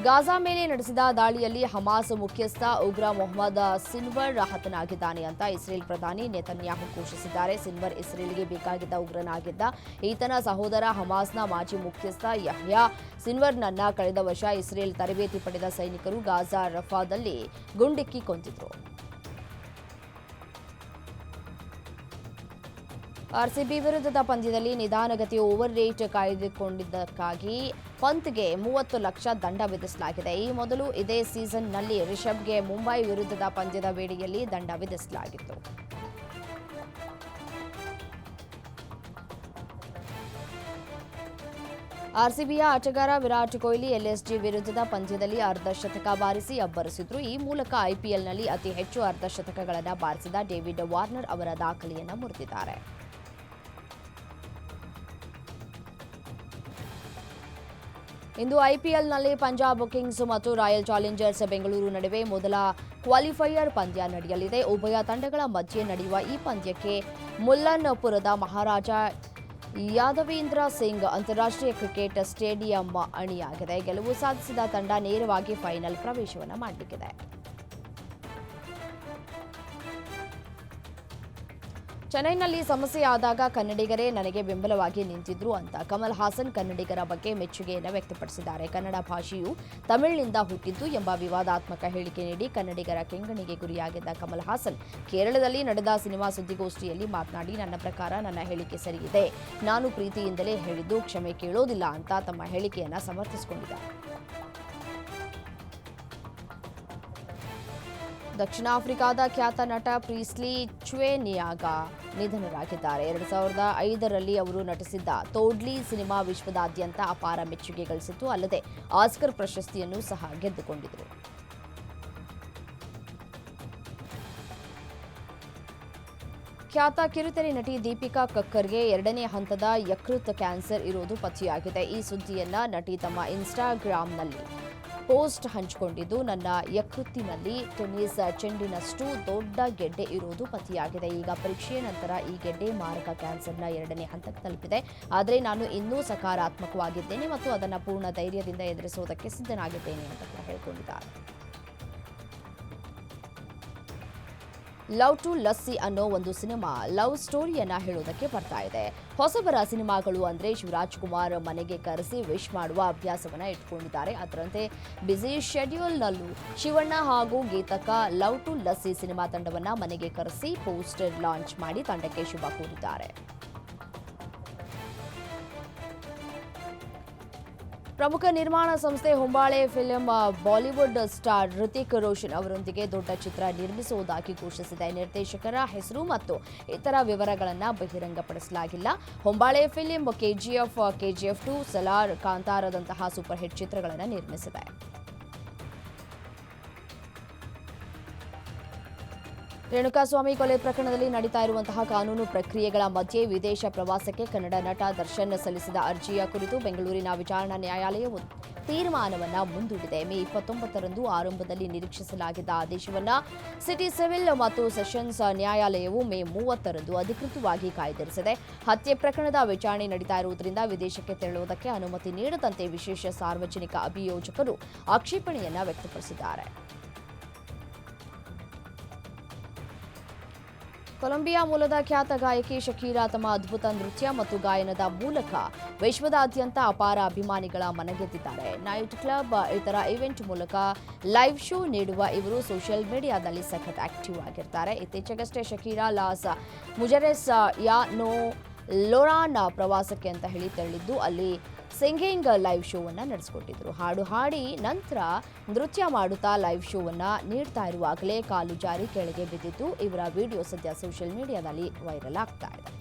ಗಾಜಾ ಮೇಲೆ ನಡೆಸಿದ ದಾಳಿಯಲ್ಲಿ ಹಮಾಸ್ ಮುಖ್ಯಸ್ಥ ಉಗ್ರ ಮೊಹಮ್ಮದ್ ಸಿನ್ವರ್ ಹತನಾಗಿದ್ದಾನೆ ಅಂತ ಇಸ್ರೇಲ್ ಪ್ರಧಾನಿ ನೆತನ್ಯಾಹು ಘೋಷಿಸಿದ್ದಾರೆ. ಸಿನ್ವರ್ ಇಸ್ರೇಲ್ಗೆ ಬೇಕಾಗಿದ್ದ ಉಗ್ರನಾಗಿದ್ದ ಈತನ ಸಹೋದರ ಹಮಾಸ್ನ ಮಾಜಿ ಮುಖ್ಯಸ್ಥ ಯಹ್ಯಾ ಸಿನ್ವರ್ನನ್ನ ಕಳೆದ ವರ್ಷ ಇಸ್ರೇಲ್ ತರಬೇತಿ ಪಡೆದ ಸೈನಿಕರು ಗಾಜಾ ರಫಾದಲ್ಲಿ ಗುಂಡಿಕ್ಕಿ ಕೊಂದಿದ್ರು. ಆರ್ಸಿಬಿ ವಿರುದ್ಧದ ಪಂದ್ಯದಲ್ಲಿ ನಿಧಾನಗತಿ ಓವರ್ ರೇಟ್ ಕಾಯ್ದುಕೊಂಡಿದ್ದಕ್ಕಾಗಿ ಪಂತ್ಗೆ ಮೂವತ್ತು ಲಕ್ಷ ದಂಡ ವಿಧಿಸಲಾಗಿದೆ. ಈ ಮೊದಲು ಇದೇ ಸೀಸನ್ನಲ್ಲಿ ರಿಷಬ್ಗೆ ಮುಂಬೈ ವಿರುದ್ಧದ ಪಂದ್ಯದ ವೇಳೆಯಲ್ಲಿ ದಂಡ ವಿಧಿಸಲಾಗಿತ್ತು. ಆರ್ಸಿಬಿಯ ಆಟಗಾರ ವಿರಾಟ್ ಕೊಹ್ಲಿ, ಎಲ್ಎಸ್ಜಿ ವಿರುದ್ಧದ ಪಂದ್ಯದಲ್ಲಿ ಅರ್ಧಶತಕ ಬಾರಿಸಿ ಅಬ್ಬರಿಸಿದ್ರು. ಈ ಮೂಲಕ ಐಪಿಎಲ್ನಲ್ಲಿ ಅತಿ ಹೆಚ್ಚು ಅರ್ಧಶತಕಗಳನ್ನು ಬಾರಿಸಿದ ಡೇವಿಡ್ ವಾರ್ನರ್ ಅವರ ದಾಖಲೆಯನ್ನು ಮುರಿದಿದ್ದಾರೆ. ಇಂದು ಐಪಿಎಲ್ನಲ್ಲಿ ಪಂಜಾಬ್ ಕಿಂಗ್ಸ್ ಮತ್ತು ರಾಯಲ್ ಚಾಲೆಂಜರ್ಸ್ ಬೆಂಗಳೂರು ನಡುವೆ ಮೊದಲ ಕ್ವಾಲಿಫೈಯರ್ ಪಂದ್ಯ ನಡೆಯಲಿದೆ. ಉಭಯ ತಂಡಗಳ ಮಧ್ಯೆ ನಡೆಯುವ ಈ ಪಂದ್ಯಕ್ಕೆ ಮುಲ್ಲನ್ಪುರದ ಮಹಾರಾಜ ಯಾದವೇಂದ್ರ ಸಿಂಗ್ ಅಂತಾರಾಷ್ಟ್ರೀಯ ಕ್ರಿಕೆಟ್ ಸ್ಟೇಡಿಯಂ ಅಣಿಯಾಗಿದೆ. ಗೆಲುವು ಸಾಧಿಸಿದ ತಂಡ ನೇರವಾಗಿ ಫೈನಲ್ ಪ್ರವೇಶವನ್ನು ಮಾಡಲಿಕ್ಕಿದೆ. ಚೆನ್ನೈನಲ್ಲಿ ಸಮಸ್ಯೆ ಆದಾಗ ಕನ್ನಡಿಗರೇ ನನಗೆ ಬೆಂಬಲವಾಗಿ ನಿಂತಿದ್ರು ಅಂತ ಕಮಲ್ ಹಾಸನ್ ಕನ್ನಡಿಗರ ಬಗ್ಗೆ ಮೆಚ್ಚುಗೆಯನ್ನು ವ್ಯಕ್ತಪಡಿಸಿದ್ದಾರೆ. ಕನ್ನಡ ಭಾಷೆಯು ತಮಿಳಿನಿಂದ ಹುಟ್ಟಿದ್ದು ಎಂಬ ವಿವಾದಾತ್ಮಕ ಹೇಳಿಕೆ ನೀಡಿ ಕನ್ನಡಿಗರ ಕೆಂಗಣಿಗೆ ಗುರಿಯಾಗಿದ್ದ ಕಮಲ್ ಹಾಸನ್ ಕೇರಳದಲ್ಲಿ ನಡೆದ ಸಿನಿಮಾ ಸುದ್ದಿಗೋಷ್ಠಿಯಲ್ಲಿ ಮಾತನಾಡಿ, ನನ್ನ ಪ್ರಕಾರ ನನ್ನ ಹೇಳಿಕೆ ಸರಿಯಿದೆ. ನಾನು ಪ್ರೀತಿಯಿಂದಲೇ ಹೇಳಿದ್ದು, ಕ್ಷಮೆ ಕೇಳೋದಿಲ್ಲ ಅಂತ ತಮ್ಮ ಹೇಳಿಕೆಯನ್ನು ಸಮರ್ಥಿಸಿಕೊಂಡಿದ್ದಾರೆ. ದಕ್ಷಿಣ ಆಫ್ರಿಕಾದ ಖ್ಯಾತ ನಟ ಪ್ರೀಸ್ಲಿ ಚ್ವೇನಿಯಾಗ ನಿಧನರಾಗಿದ್ದಾರೆ. ಎರಡು ಸಾವಿರದ ಐದರಲ್ಲಿ ಅವರು ನಟಿಸಿದ್ದ ತೋಡ್ಲಿ ಸಿನಿಮಾ ವಿಶ್ವದಾದ್ಯಂತ ಅಪಾರ ಮೆಚ್ಚುಗೆ ಗಳಿಸಿತು ಅಲ್ಲದೆ ಆಸ್ಕರ್ ಪ್ರಶಸ್ತಿಯನ್ನು ಸಹ ಗೆದ್ದುಕೊಂಡಿದ್ದರು. ಖ್ಯಾತ ಕಿರುತೆರೆ ನಟಿ ದೀಪಿಕಾ ಕಕ್ಕರ್ಗೆ ಎರಡನೇ ಹಂತದ ಯಕೃತ್ ಕ್ಯಾನ್ಸರ್ ಇರುವುದು ಪತ್ತೆಯಾಗಿದೆ ಈ ಸುದ್ದಿಯನ್ನ ನಟಿ ತಮ್ಮ ಇನ್ಸ್ಟಾಗ್ರಾಂನಲ್ಲಿ ಪೋಸ್ಟ್ ಹಂಚಿಕೊಂಡಿದ್ದು, ನನ್ನ ಯಕೃತ್ತಿನಲ್ಲಿ ಟೆನ್ನಿಸ್ ಚೆಂಡಿನಷ್ಟು ದೊಡ್ಡ ಗೆಡ್ಡೆ ಇರುವುದು ಪತಿಯಾಗಿದೆ. ಈಗ ಪರೀಕ್ಷೆಯ ನಂತರ ಈ ಗೆಡ್ಡೆ ಮಾರಕ ಕ್ಯಾನ್ಸರ್ನ ಎರಡನೇ ಹಂತಕ್ಕೆ ತಲುಪಿದೆ. ಆದರೆ ನಾನು ಇನ್ನೂ ಸಕಾರಾತ್ಮಕವಾಗಿದ್ದೇನೆ ಮತ್ತು ಅದನ್ನು ಪೂರ್ಣ ಧೈರ್ಯದಿಂದ ಎದುರಿಸುವುದಕ್ಕೆ ಸಿದ್ಧನಾಗಿದ್ದೇನೆ ಅಂತ ಕೂಡ ಹೇಳ್ಕೊಂಡಿದ್ದಾರೆ. ಲವ್ ಟು ಲಸ್ಸಿ ಅನ್ನೋ ಒಂದು ಸಿನಿಮಾ ಲವ್ ಸ್ಟೋರಿಯನ್ನ ಹೇಳೋದಕ್ಕೆ ಬರ್ತಾ ಇದೆ. ಹೊಸಬರ ಸಿನಿಮಾಗಳು ಅಂದ್ರೆ ಶಿವರಾಜ್ ಕುಮಾರ್ ಮನೆಗೆ ಕರೆಸಿ ವಿಶ್ ಮಾಡುವ ಅಭ್ಯಾಸವನ್ನ ಇಟ್ಕೊಂಡಿದ್ದಾರೆ. ಅದರಂತೆ ಬ್ಯುಸಿ ಶೆಡ್ಯೂಲ್ನಲ್ಲೂ ಶಿವಣ್ಣ ಹಾಗೂ ಗೀತಕ ಲವ್ ಟು ಲಸ್ಸಿ ಸಿನಿಮಾ ತಂಡವನ್ನ ಮನೆಗೆ ಕರೆಸಿ ಪೋಸ್ಟರ್ ಲಾಂಚ್ ಮಾಡಿ ತಂಡಕ್ಕೆ ಶುಭ ಕೋರಿದ್ದಾರೆ. ಪ್ರಮುಖ ನಿರ್ಮಾಣ ಸಂಸ್ಥೆ Hombale film Bollywood star Hrithik Roshan ಅವರೊಂದಿಗೆ ದೊಡ್ಡ ಚಿತ್ರ ನಿರ್ಮಿಸುವುದಾಗಿ ಘೋಷಿಸಿದೆ. ನಿರ್ದೇಶಕರ ಹೆಸರು ಮತ್ತು ಇತರ ವಿವರಗಳನ್ನು ಬಹಿರಂಗಪಡಿಸಲಾಗಿಲ್ಲ. Hombale film KGF KGF two, Salaar, ಕಾಂತಾರದಂತಹ super hit ಚಿತ್ರಗಳನ್ನು ನಿರ್ಮಿಸಿದೆ. ರೇಣುಕಾಸ್ವಾಮಿ ಕೊಲೆ ಪ್ರಕರಣದಲ್ಲಿ ನಡೀತಾ ಇರುವಂತಹ ಕಾನೂನು ಪ್ರಕ್ರಿಯೆಗಳ ಮಧ್ಯೆ ವಿದೇಶ ಪ್ರವಾಸಕ್ಕೆ ಕನ್ನಡ ನಟ ದರ್ಶನ್ ಸಲ್ಲಿಸಿದ ಅರ್ಜಿಯ ಕುರಿತು ಬೆಂಗಳೂರಿನ ವಿಚಾರಣಾ ನ್ಯಾಯಾಲಯವು ತೀರ್ಮಾನವನ್ನು ಮುಂದೂಡಿದೆ. ಮೇ ಇಪ್ಪತ್ತೊಂಬತ್ತರಂದು ಆರಂಭದಲ್ಲಿ ನಿರೀಕ್ಷಿಸಲಾಗಿದ್ದ ಆದೇಶವನ್ನು ಸಿಟಿ ಸಿವಿಲ್ ಮತ್ತು ಸೆಷನ್ಸ್ ನ್ಯಾಯಾಲಯವು ಮೇ ಮೂವತ್ತರಂದು ಅಧಿಕೃತವಾಗಿ ಕಾಯ್ದಿರಿಸಿದೆ. ಹತ್ಯೆ ಪ್ರಕರಣದ ವಿಚಾರಣೆ ನಡೀತಾ ಇರುವುದರಿಂದ ವಿದೇಶಕ್ಕೆ ತೆರಳುವುದಕ್ಕೆ ಅನುಮತಿ ನೀಡದಂತೆ ವಿಶೇಷ ಸಾರ್ವಜನಿಕ ಅಭಿಯೋಜಕರು ಆಕ್ಷೇಪಣೆಯನ್ನು ವ್ಯಕ್ತಪಡಿಸಿದ್ದಾರೆ. ಕೊಲಂಬಿಯಾ ಮೂಲದ ಖ್ಯಾತ ಗಾಯಕಿ ಶಕೀರಾ ತಮ್ಮ ಅದ್ಭುತ ನೃತ್ಯ ಮತ್ತು ಗಾಯನದ ಮೂಲಕ ವಿಶ್ವದಾದ್ಯಂತ ಅಪಾರ ಅಭಿಮಾನಿಗಳ ಮನಗೆದ್ದಿದ್ದಾರೆ ನೈಟ್ ಕ್ಲಬ್ ಇತರ ಇವೆಂಟ್ ಮೂಲಕ ಲೈವ್ ಶೋ ನೀಡುವ ಇವರು ಸೋಷಿಯಲ್ ಮೀಡಿಯಾದಲ್ಲಿ ಸಖತ್ ಆಕ್ಟಿವ್ ಆಗಿರ್ತಾರೆ. ಇತ್ತೀಚೆಗಷ್ಟೇ ಶಕೀರಾ, ಲಾಸ್ ಮುಜರೆಸ್ ಯಾ ನೋ ಲೋರಾನ್ ಪ್ರವಾಸಕ್ಕೆ ಅಂತ ಹೇಳಿ ತೆರಳಿದ್ದು, ಅಲ್ಲಿ ಸಿಂಗಿಂಗ್ ಲೈವ್ ಶೋವನ್ನು ನಡೆಸಿಕೊಟ್ಟಿದ್ರು. ಹಾಡು ಹಾಡಿ ನಂತರ ನೃತ್ಯ ಮಾಡುತ್ತಾ ಲೈವ್ ಶೋವನ್ನು ನೀಡ್ತಾ ಇರುವಾಗಲೇ ಕಾಲು ಜಾರಿ ಕೆಳಗೆ ಬಿದ್ದಿದ್ದು ಇವರ ವಿಡಿಯೋ ಸದ್ಯ ಸೋಷಿಯಲ್ ಮೀಡಿಯಾದಲ್ಲಿ ವೈರಲ್ ಆಗ್ತಾ ಇದೆ.